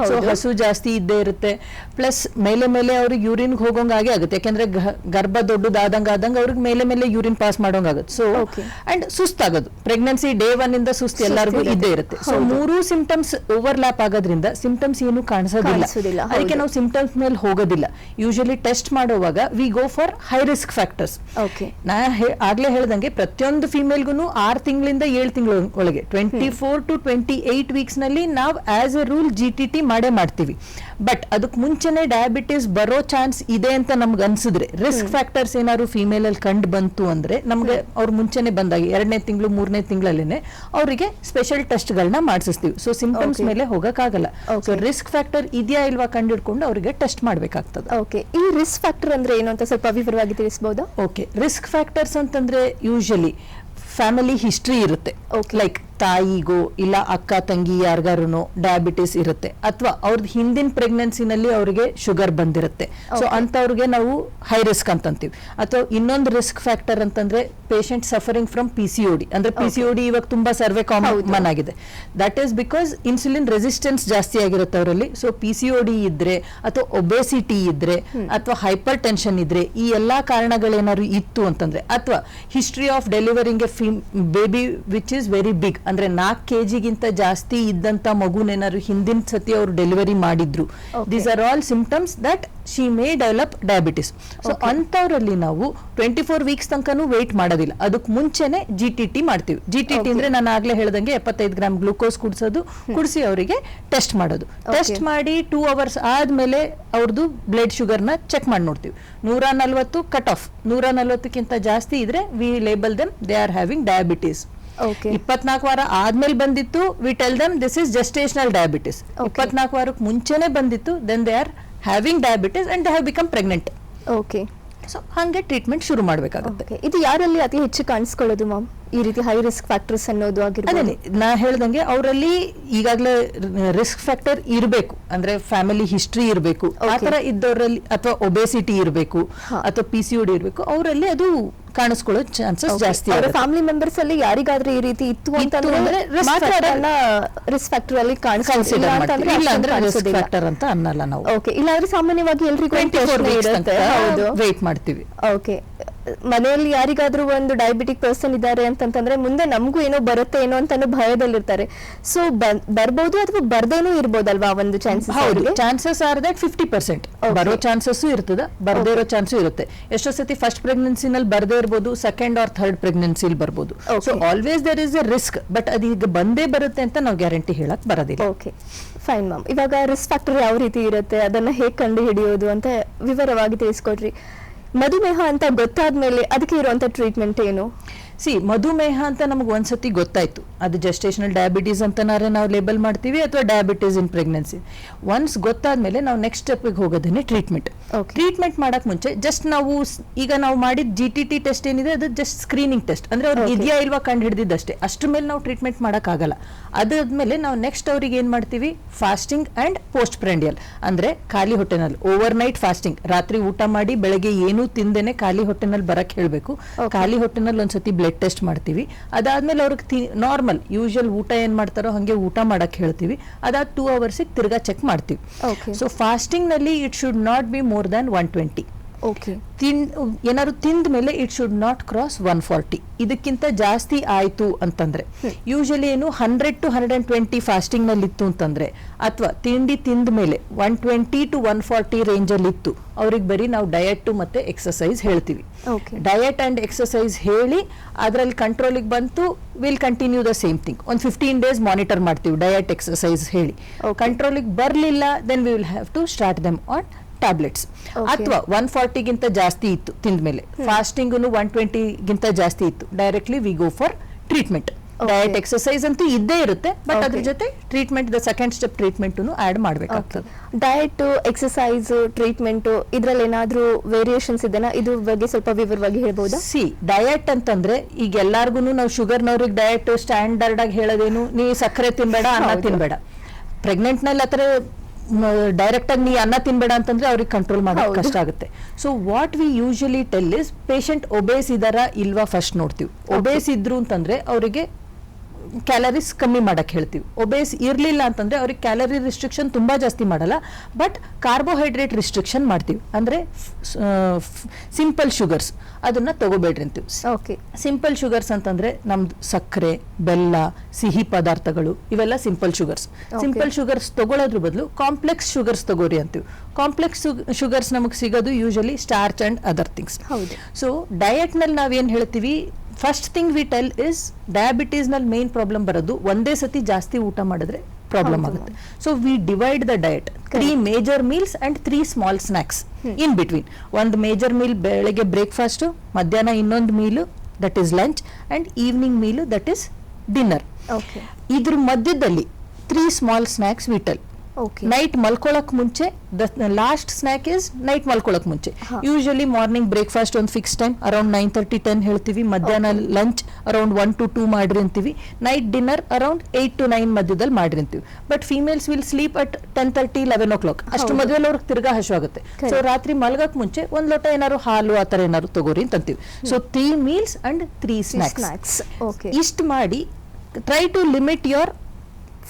so ಹಸು ಜಾಸ್ತಿ ಇದ್ದೇ ಇರುತ್ತೆ. ಪ್ಲಸ್ ಮೇಲೆ ಮೇಲೆ ಅವ್ರಿಗೆ ಯೂರಿನ್ ಹೋಗೋಂಗಾಗೆ ಆಗುತ್ತೆ ಯಾಕಂದ್ರೆ ಗರ್ಭ ದೊಡ್ಡದಾದಂಗ ಆದಂಗ ಅವ್ರಿಗೆ ಮೇಲೆ ಮೇಲೆ ಯೂರಿನ್ ಪಾಸ್ ಮಾಡೋಂಗಾಗುತ್ತೆ ಸೊ. ಅಂಡ್ ಸುಸ್ತಾಗೋದು. ಪ್ರೆಗ್ನೆನ್ಸಿ ಡೇ ಒನ್ ಇಂದ ಸುಸ್ತು ಎಲ್ಲರಿಗೂ ಇದ್ದೇ ಇರುತ್ತೆ. ಸೊ. ಮೂರು ಸಿಂಪ್ಟಮ್ಸ್ ಓವರ್ಲ್ಯಾಪ್ ಆಗೋದ್ರಿಂದ ಸಿಂಪ್ಟಮ್ಸ್ ಏನು ಕಾಣಿಸೋದಿಲ್ಲ. ಅದಕ್ಕೆ ನಾವು ಸಿಂಪ್ಟಮ್ಸ್ ಮೇಲೆ ಹೋಗೋದಿಲ್ಲ. ಯೂಶಲಿ ಟೆಸ್ಟ್ ಮಾಡುವಾಗ we go for high risk factors okay ನಾ ಆಗ್ಲೇ ಹೇಳ್ದಂಗೆ ಪ್ರತಿಯೊಂದು ಫಿಮೇಲ್ಗೂ ಆರು ತಿಂಗಳಿಂದ ಏಳು ತಿಂಗಳ ಒಳಗೆ. Twenty four to twenty eight ವೀಕ್ಸ್ನಲ್ಲಿ ನಾವು as a rule G T T ಮಾಡೇ ಮಾಡ್ತೀವಿ. ಬಟ್ ಅದಕ್ಕೆ ಮುಂಚೆನೆ ಡಯಾಬಿಟಿಸ್ ಬರೋ ಚಾನ್ಸ್ ಇದೆ ಅಂತ ನಮ್ಗೆ ಅನ್ಸಿದ್ರೆ ರಿಸ್ಕ್ ಫ್ಯಾಕ್ಟರ್ಸ್ ಏನಾದ್ರು ಫಿಮೇಲ್ ಅಲ್ಲಿ ಕಂಡು ಬಂತು ಅಂದ್ರೆ ನಮ್ಗೆ ಅವ್ರು ಮುಂಚೆನೆ ಬಂದಾಗ ಎರಡನೇ ತಿಂಗಳು ಮೂರನೇ ತಿಂಗಳಲ್ಲೇನೆ ಅವರಿಗೆ ಸ್ಪೆಷಲ್ ಟೆಸ್ಟ್ ಗಳನ್ನ ಮಾಡಿಸ್ತೀವಿ ಸೊ ಸಿಂಪ್ಟಮ್ಸ್. ಮೇಲೆ ಹೋಗಕ್ಕಾಗಲ್ಲ. ಸೊ. ರಿಸ್ಕ್ ಫ್ಯಾಕ್ಟರ್ ಇದೆಯಾ ಇಲ್ವಾ ಕಂಡಿಡ್ಕೊಂಡು ಅವರಿಗೆ ಟೆಸ್ಟ್ ಮಾಡಬೇಕಾಗ್ತದೆ. ಓಕೆ ಈ ರಿಸ್ಕ್ ಫ್ಯಾಕ್ಟರ್ ಅಂದ್ರೆ ಏನು ಅಂತ ಸ್ವಲ್ಪ ವಿವರವಾಗಿ ತಿಳಿಸಬಹುದಾ ಓಕೆ ರಿಸ್ಕ್ ಫ್ಯಾಕ್ಟರ್ಸ್ ಅಂತಂದ್ರೆ ಯೂಶಲಿ ಫ್ಯಾಮಿಲಿ ಹಿಸ್ಟ್ರಿ ಇರುತ್ತೆ. ಲೈಕ್ ತಾಯಿಗೋ ಇಲ್ಲ ಅಕ್ಕ ತಂಗಿ ಯಾರಿಗಾರು ಡಯಾಬಿಟಿಸ್ ಇರುತ್ತೆ. ಅಥವಾ ಅವ್ರದ್ದು ಹಿಂದಿನ ಪ್ರೆಗ್ನೆನ್ಸಿನಲ್ಲಿ ಅವರಿಗೆ ಶುಗರ್ ಬಂದಿರುತ್ತೆ. ಸೊ. ಅಂತವ್ರಿಗೆ ನಾವು ಹೈ ರಿಸ್ಕ್ ಅಂತಂತೀವಿ. ಅಥವಾ ಇನ್ನೊಂದು ರಿಸ್ಕ್ ಫ್ಯಾಕ್ಟರ್ ಅಂತಂದ್ರೆ patient suffering from P C D ಅಂದ್ರೆ ಪಿ ಸಿ ಡಿ ಇವಾಗ ತುಂಬಾ ಸರ್ವೆ ಕಾಮನ್ ಆಗಿದೆ. That is because insulin resistance ಜಾಸ್ತಿ ಆಗಿರುತ್ತೆ ಅವರಲ್ಲಿ. ಸೊ ಪಿ ಸಿ ಡಿ ಇದ್ರೆ ಅಥವಾ ಒಬೆಸಿಟಿ ಇದ್ರೆ ಅಥವಾ ಹೈಪರ್ ಟೆನ್ಷನ್ ಇದ್ರೆ ಈ ಎಲ್ಲಾ ಕಾರಣಗಳೇನಾದ್ರು ಇತ್ತು ಅಂತಂದ್ರೆ ಅಥವಾ history of delivering a baby which is very big ಅಂದ್ರೆ ನಾಲ್ಕು ಕೆ ಜಿಗಿಂತ ಜಾಸ್ತಿ ಇದ್ದಂತ ಮಗುನೇನಾದ್ರು ಹಿಂದಿನ ಸತಿ ಅವರು ಡೆಲಿವರಿ ಮಾಡಿದ್ರು. These are all symptoms that she may develop diabetes so ಅಂಥವ್ರಲ್ಲಿ ನಾವು ಟ್ವೆಂಟಿ ಫೋರ್ ವೀಕ್ಸ್ ತನಕನೂ ವೇಟ್ ಮಾಡೋದಿಲ್ಲ. ಅದಕ್ಕೆ ಮುಂಚೆನೆ ಜಿ ಟಿ ಟಿ ಮಾಡ್ತೀವಿ. ಜಿ ಟಿ ಟಿ ಅಂದ್ರೆ ನಾನು ಆಗ್ಲೇ ಹೇಳ್ದಂಗೆ ಎಪ್ಪತ್ತೈದು ಗ್ರಾಮ್ ಗ್ಲೂಕೋಸ್ ಕುಡಿಸೋದು ಕುಡಿಸಿ ಅವರಿಗೆ ಟೆಸ್ಟ್ ಮಾಡೋದು. ಟೆಸ್ಟ್ ಮಾಡಿ ಟೂ ಅವರ್ಸ್ ಆದ್ಮೇಲೆ ಅವ್ರದ್ದು ಬ್ಲಡ್ ಶುಗರ್ನ ಚೆಕ್ ಮಾಡಿ ನೋಡ್ತೀವಿ. ನೂರ ನಲ್ವತ್ತು ಕಟ್ ಆಫ್ ನೂರ ನಲ್ವತ್ತಕ್ಕಿಂತ ಜಾಸ್ತಿ ಇದ್ರೆ we label them they are having diabetes ಇಪ್ಪತ್ನಾಲ್ಕು ವಾರ ಆದ್ಮೇಲೆ ಬಂದಿತ್ತು we tell them this is gestational diabetes. ಇಪ್ಪತ್ನಾಲ್ಕು ವಾರಕ್ಕೆ ಮುಂಚೆನೆ ಬಂದಿತ್ತು then they are having diabetes and they have become pregnant okay so ಹಾಗೆ ಟ್ರೀಟ್ಮೆಂಟ್ ಶುರು ಮಾಡಬೇಕಾಗುತ್ತೆ. ಇದು ಯಾರಲ್ಲಿ ಅತಿ ಹೆಚ್ಚು ಕಾಣಿಸ್ಕೊಳ್ಳೋದು ಮ್ಯಾಮ್ ಈ ರೀತಿ ಹೈ ರಿಸ್ಕ್ ಫ್ಯಾಕ್ಟರ್ಸ್ ಅನ್ನೋದು ಆಗಿರ್ಬೋದು. ನಾ ಹೇಳ್ದಂಗೆ ಅವರಲ್ಲಿ ಈಗಾಗಲೇ ರಿಸ್ಕ್ ಫ್ಯಾಕ್ಟರ್ ಇರಬೇಕು. ಅಂದ್ರೆ ಫ್ಯಾಮಿಲಿ ಹಿಸ್ಟ್ರಿ ಇರಬೇಕು. ಆ. ತರ ಇದ್ದವರಲ್ಲಿ ಅಥವಾ ಒಬೆಸಿಟಿ ಇರಬೇಕು ಅಥವಾ ಪಿ ಸಿ ಇರಬೇಕು ಅವರಲ್ಲಿ ಅದು ಕಾಣಿಸ್ಕೊಳ್ಳೋ ಚಾನ್ಸಸ್ ಜಾಸ್ತಿ ಫ್ಯಾಮಿಲಿ ಮೆಂಬರ್ಸ್ ಅಲ್ಲಿ ಯಾರಿಗಾದ್ರೂ ಈ ರೀತಿ ಇತ್ತು ಅಂತಂದ್ರೆ ರಿಸ್ಕ್ ಫ್ಯಾಕ್ಟರ್ ಅಲ್ಲಿ ಫ್ಯಾಕ್ಟರ್ ಅಂತ ಅನ್ನಲ್ಲ ನಾವು. ಓಕೆ ಇಲ್ಲಾಂದ್ರೆ ಸಾಮಾನ್ಯವಾಗಿ ಎಲ್ರಿಗೂ ವೆಯ್ಟ್ ವೇಟ್ ಮಾಡ್ತೀವಿ. ಓಕೆ ಮನೆಯಲ್ಲಿ ಯಾರಿಗಾದ್ರೂ ಒಂದು ಡಯಾಬಿಟಿಕ್ ಪರ್ಸನ್ ಇದ್ದಾರೆ ಅಂತಂತಂದ್ರೆ ಮುಂದೆ ನಮಗೂ ಏನೋ ಬರುತ್ತೆ ಏನೋ ಅಂತ ಭಯದಲ್ಲಿರ್ತಾರೆ. ಸೊ ಬರ್ಬೋದು ಅಥವಾ ಬರ್ದೇನೂ ಇರ್ಬೋದಲ್ವಾ ಒಂದು chances chances are that fifty percent. ಬರೋ ಚಾನ್ಸಸ್ ಇರ್ತದೆ ಬರ್ದೇ ಇರೋ ಚಾನ್ಸು ಇರುತ್ತೆ. ಎಷ್ಟೋ ಸತಿ ಫಸ್ಟ್ ಪ್ರೆಗ್ನೆನ್ಸಿನಲ್ಲಿ ಬರದೇ ಇರ್ಬೋದು ಸೆಕೆಂಡ್ ಆರ್ ಥರ್ಡ್ ಪ್ರೆಗ್ನೆನ್ಸಿಲಿ ಬರ್ಬೋದು. So. Always there is a risk but ಅದೀಗ ಬಂದೇ ಬರುತ್ತೆ ಅಂತ ನಾವು ಗ್ಯಾರಂಟಿ ಹೇಳಕ್ ಬರೋದಿಲ್ಲ. ಓಕೆ ಫೈನ್ ಮ್ಯಾಮ್ ಇವಾಗ ರಿಸ್ಕ್ ಫ್ಯಾಕ್ಟರ್ ಯಾವ ರೀತಿ ಇರುತ್ತೆ? ಅದನ್ನ ಹೇಗೆ ಕಂಡು ಹಿಡಿಯೋದು ಅಂತ ವಿವರವಾಗಿ ತಿಳಿಸ್ಕೊಡ್ರಿ. ಮಧುಮೇಹ ಅಂತ ಗೊತ್ತಾದ್ಮೇಲೆ ಅದಕ್ಕೆ ಇರುವಂತ ಟ್ರೀಟ್ಮೆಂಟ್ ಏನು? ಸಿ ಮಧುಮೇಹ ಅಂತ ನಮಗೆ ಒಂದ್ಸತಿ ಗೊತ್ತಾಯ್ತು. ಅದು ಜಸ್ಟೇಷನಲ್ ಡಯಾಬಿಟೀಸ್ ಅಂತನಾರೆ ನಾವು ಲೇಬಲ್ ಮಾಡ್ತೀವಿ ಅಥವಾ ಡಯಾಬಿಟೀಸ್ ಇನ್ ಪ್ರೆಗ್ನೆನ್ಸಿ ಒನ್ಸ್ ಗೊತ್ತಾದ್ಮೇಲೆ ನಾವು ನೆಕ್ಸ್ಟ್ ಸ್ಟೆಪ್ಗೆ ಹೋಗೋದನ್ನೇ ಟ್ರೀಟ್ಮೆಂಟ್. ಟ್ರೀಟ್ಮೆಂಟ್ ಮಾಡಕ್ ಮುಂಚೆ ಜಸ್ಟ್ ನಾವು ಈಗ ನಾವು ಮಾಡಿದ ಜಿ ಟಿ ಟಿ ಟೆಸ್ಟ್ ಏನಿದೆ ಅದು ಜಸ್ಟ್ ಸ್ಕ್ರೀನಿಂಗ್ ಟೆಸ್ಟ್ ಅಂದ್ರೆ ಅವ್ರು ಇದೆಯಾ ಇಲ್ವಾ ಕಂಡು ಹಿಡಿದಿದ್ದಷ್ಟೇ ಅಷ್ಟ್ರ ಮೇಲೆ ನಾವು ಟ್ರೀಟ್ಮೆಂಟ್ ಆಗಲ್ಲ. ಅದಾದ್ಮೇಲೆ ನಾವು ನೆಕ್ಸ್ಟ್ ಅವ್ರಿಗೆ ಏನು ಮಾಡ್ತೀವಿ? ಫಾಸ್ಟಿಂಗ್ ಅಂಡ್ ಪೋಸ್ಟ್ ಪ್ರೆಂಡಿಯಲ್ ಅಂದ್ರೆ ಖಾಲಿ ಹೊಟ್ಟೆನಲ್ಲಿ ಓವರ್ ನೈಟ್ ಫಾಸ್ಟಿಂಗ್ ರಾತ್ರಿ ಊಟ ಮಾಡಿ ಬೆಳಗ್ಗೆ ಏನೂ ತಿಂದೇನೆ ಖಾಲಿ ಹೊಟ್ಟೆನಲ್ಲಿ ಬರಕ್ಕೆ ಹೇಳ್ಬೇಕು. ಖಾಲಿ ಹೊಟ್ಟೆನಲ್ಲಿ ಒಂದ್ಸತಿ ಬ್ಲಡ್ ಟೆಸ್ಟ್ ಮಾಡ್ತೀವಿ. ಅದಾದ್ಮೇಲೆ ಅವ್ರಿಗೆ ನಾರ್ಮಲ್ ಯೂಶುವಲ್ ಊಟ ಏನ್ ಮಾಡ್ತಾರೋ ಹಂಗೆ ಊಟ ಮಾಡಕ್ ಹೇಳ್ತೀವಿ. ಅದಾದ ಟೂ ಅವರ್ಸಿಗೆ ತಿರ್ಗಾ ಚೆಕ್ ಮಾಡ್ತೀವಿ. So ಫಾಸ್ಟಿಂಗ್ನಲ್ಲಿ it should not be more than one twenty okay ತಿನ್ ಏನಾದ್ರು ತಿಂದ ಮೇಲೆ it should not cross one forty ಇದಕ್ಕಿಂತ ಜಾಸ್ತಿ ಆಯಿತು ಅಂತಂದ್ರೆ. ಯೂಶಲಿ ಏನು hundred to hundred and twenty ಫಾಸ್ಟಿಂಗ್ನಲ್ಲಿ ಇತ್ತು ಅಂತಂದ್ರೆ. ಅಥವಾ ತಿಂಡಿ ತಿಂದ ಮೇಲೆ one twenty to one forty range ಅಲ್ಲಿ ಇತ್ತು. ಅವ್ರಿಗೆ ಬರೀ ನಾವು ಡಯಟ್ ಮತ್ತೆ ಎಕ್ಸಸೈಸ್ ಹೇಳ್ತೀವಿ. ಡಯಟ್ ಅಂಡ್ ಎಕ್ಸಸೈಸ್ ಹೇಳಿ ಅದರಲ್ಲಿ ಕಂಟ್ರೋಲಿಗೆ ಬಂತು will continue the same thing ಒಂದು ಫಿಫ್ಟೀನ್ ಡೇಸ್ ಮಾನಿಟರ್ ಮಾಡ್ತೀವಿ ಡಯಟ್ ಎಕ್ಸಸೈಸ್ ಹೇಳಿ. ಕಂಟ್ರೋಲ್ ಕಂಟ್ರೋಲಿಗೆ ಬರಲಿಲ್ಲ then we will have to start them on tablets. ಅಥವಾ ಒನ್ ಫಾರ್ಟಿಗಿಂತ ಜಾಸ್ತಿ ಇತ್ತು ತಿಂದ ಮೇಲೆ ಫಾಸ್ಟಿಂಗ್ ಒನ್ ಟ್ವೆಂಟಿಗಿಂತ ಜಾಸ್ತಿ ಇತ್ತು. Directly we go for treatment. Diet exercise ಅಂತೂ ಇದ್ದೇ ಇರುತ್ತೆ ಬಟ್ ಅದ್ರ ಜೊತೆ treatment the second step treatment add ಮಾಡಬೇಕಾಗ್ತದೆ. ಡಯಟ್ ಎಕ್ಸಸೈಸ್ ಟ್ರೀಟ್ಮೆಂಟ್ ಇದ್ರಲ್ಲಿ ಏನಾದ್ರೂ ವೇರಿಯೇಷನ್ಸ್ ಇದೆನಾ? ಇದ್ರ ಬಗ್ಗೆ ಸ್ವಲ್ಪ ವಿವರವಾಗಿ ಹೇಳ್ಬೋದು? ಸಿ ಡಯಟ್ ಅಂತಂದ್ರೆ ಈಗ ಎಲ್ಲಾರ್ಗು ನಾವು ಶುಗರ್ನವ್ರಿಗೆ ಡಯಟ್ ಸ್ಟ್ಯಾಂಡರ್ಡ್ ಆಗಿ ಹೇಳೋದೇನು? ನೀ ಸಕ್ಕರೆ ತಿನ್ಬೇಡ ಅನ್ನ. ತಿನ್ಬೇಡ. ಪ್ರೆಗ್ನೆಂಟ್ನಲ್ಲಿ ಆತರ ಡೈರೆಕ್ಟ್ ಆಗಿ ನೀ ಅನ್ನ ತಿನ್ಬೇಡ ಅಂತಂದ್ರೆ ಅವ್ರಿಗೆ ಕಂಟ್ರೋಲ್ ಮಾಡೋದು ಕಷ್ಟ ಆಗುತ್ತೆ. So what we usually tell is patient obese ಇದಾರ ಇಲ್ವಾ ಫಸ್ಟ್ ನೋಡ್ತೀವಿ. ಒಬೇಸ್ ಇದ್ರು ಅಂತಂದ್ರೆ ಅವರಿಗೆ ಕ್ಯಾಲರೀಸ್ ಕಮ್ಮಿ ಮಾಡಕ್ಕೆ ಹೇಳ್ತೀವಿ. ಒಬೇಸ್ ಇರ್ಲಿಲ್ಲ ಅಂತಂದ್ರೆ ಅವ್ರಿಗೆ ಕ್ಯಾಲರಿ ರಿಸ್ಟ್ರಿಕ್ಷನ್ ತುಂಬಾ ಜಾಸ್ತಿ ಮಾಡಲ್ಲ. ಬಟ್ ಕಾರ್ಬೋಹೈಡ್ರೇಟ್ ರಿಸ್ಟ್ರಿಕ್ಷನ್ ಮಾಡ್ತೀವಿ. ಅಂದ್ರೆ ಸಿಂಪಲ್ ಶುಗರ್ಸ್ ಅದನ್ನ ತಗೋಬೇಡ್ರಿ ಅಂತೀವಿ. ಓಕೆ ಸಿಂಪಲ್ ಶುಗರ್ಸ್ ಅಂತಂದ್ರೆ ನಮ್ದು ಸಕ್ಕರೆ ಬೆಲ್ಲ ಸಿಹಿ ಪದಾರ್ಥಗಳು ಇವೆಲ್ಲ ಸಿಂಪಲ್ ಶುಗರ್ಸ್ ಸಿಂಪಲ್ ಶುಗರ್ಸ್ ತಗೊಳ್ಳೋದ್ರ ಬದಲು ಕಾಂಪ್ಲೆಕ್ಸ್ ಶುಗರ್ಸ್ ತಗೋರಿ ಅಂತೀವಿ. ಕಾಂಪ್ಲೆಕ್ಸ್ ಶುಗರ್ಸ್ ನಮಗೆ ಸಿಗೋದು usually starch and other things ಹೌದು. ಸೊ ಡಯಟ್ನಲ್ಲಿ ನಾವೇನ್ ಹೇಳ್ತೀವಿ? First thing we tell is ಡಯಾಬಿಟೀಸ್ನಲ್ಲಿ main problem ಬರೋದು ಒಂದೇ ಸತಿ ಜಾಸ್ತಿ ಊಟ ಮಾಡಿದ್ರೆ ಪ್ರಾಬ್ಲಮ್ ಆಗುತ್ತೆ. So we divide the diet three major meals and three small snacks in between ಒಂದು ಮೇಜರ್ ಮೀಲ್ ಬೆಳಗ್ಗೆ ಬ್ರೇಕ್ಫಾಸ್ಟ್ ಮಧ್ಯಾಹ್ನ ಇನ್ನೊಂದು meal that is lunch and evening meal that is dinner okay ಇದ್ರ ಮಧ್ಯದಲ್ಲಿ three small snacks we tell okay night ಮಲ್ಕೊಳಕ್ ಮುಂಚೆ last snack is night ಮಲ್ಕೊಳಕ್ ಮುಂಚೆ. Usually morning breakfast ಒಂದು fix time around nine thirty ten ಹೇಳ್ತೀವಿ. ಮಧ್ಯಾಹ್ನ lunch around one to two ಮಾಡ್ರಿ ಅಂತೀವಿ. Night dinner around eight to nine ಮಧ್ಯದಲ್ಲಿ ಮಾಡ್ರಿ ಅಂತೀವಿ. But females will sleep at ten thirty eleven o'clock ಅಷ್ಟು. ಮದುವೆಲಿ ಅವ್ರಿಗೆ ತಿರ್ಗಾ ಹಶುವಾಗುತ್ತೆ Correct. ಸೊ ರಾತ್ರಿ ಮಲ್ಗಕ್ ಮುಂಚೆ ಒಂದ್ ಲೋಟ ಏನಾದ್ರು ಹಾಲು ಆ ಥರ ಏನಾದ್ರು ತಗೋರಿ ಅಂತ ಅಂತೀವಿ. So three meals and three snacks ಇಷ್ಟು ಮಾಡಿ try to limit your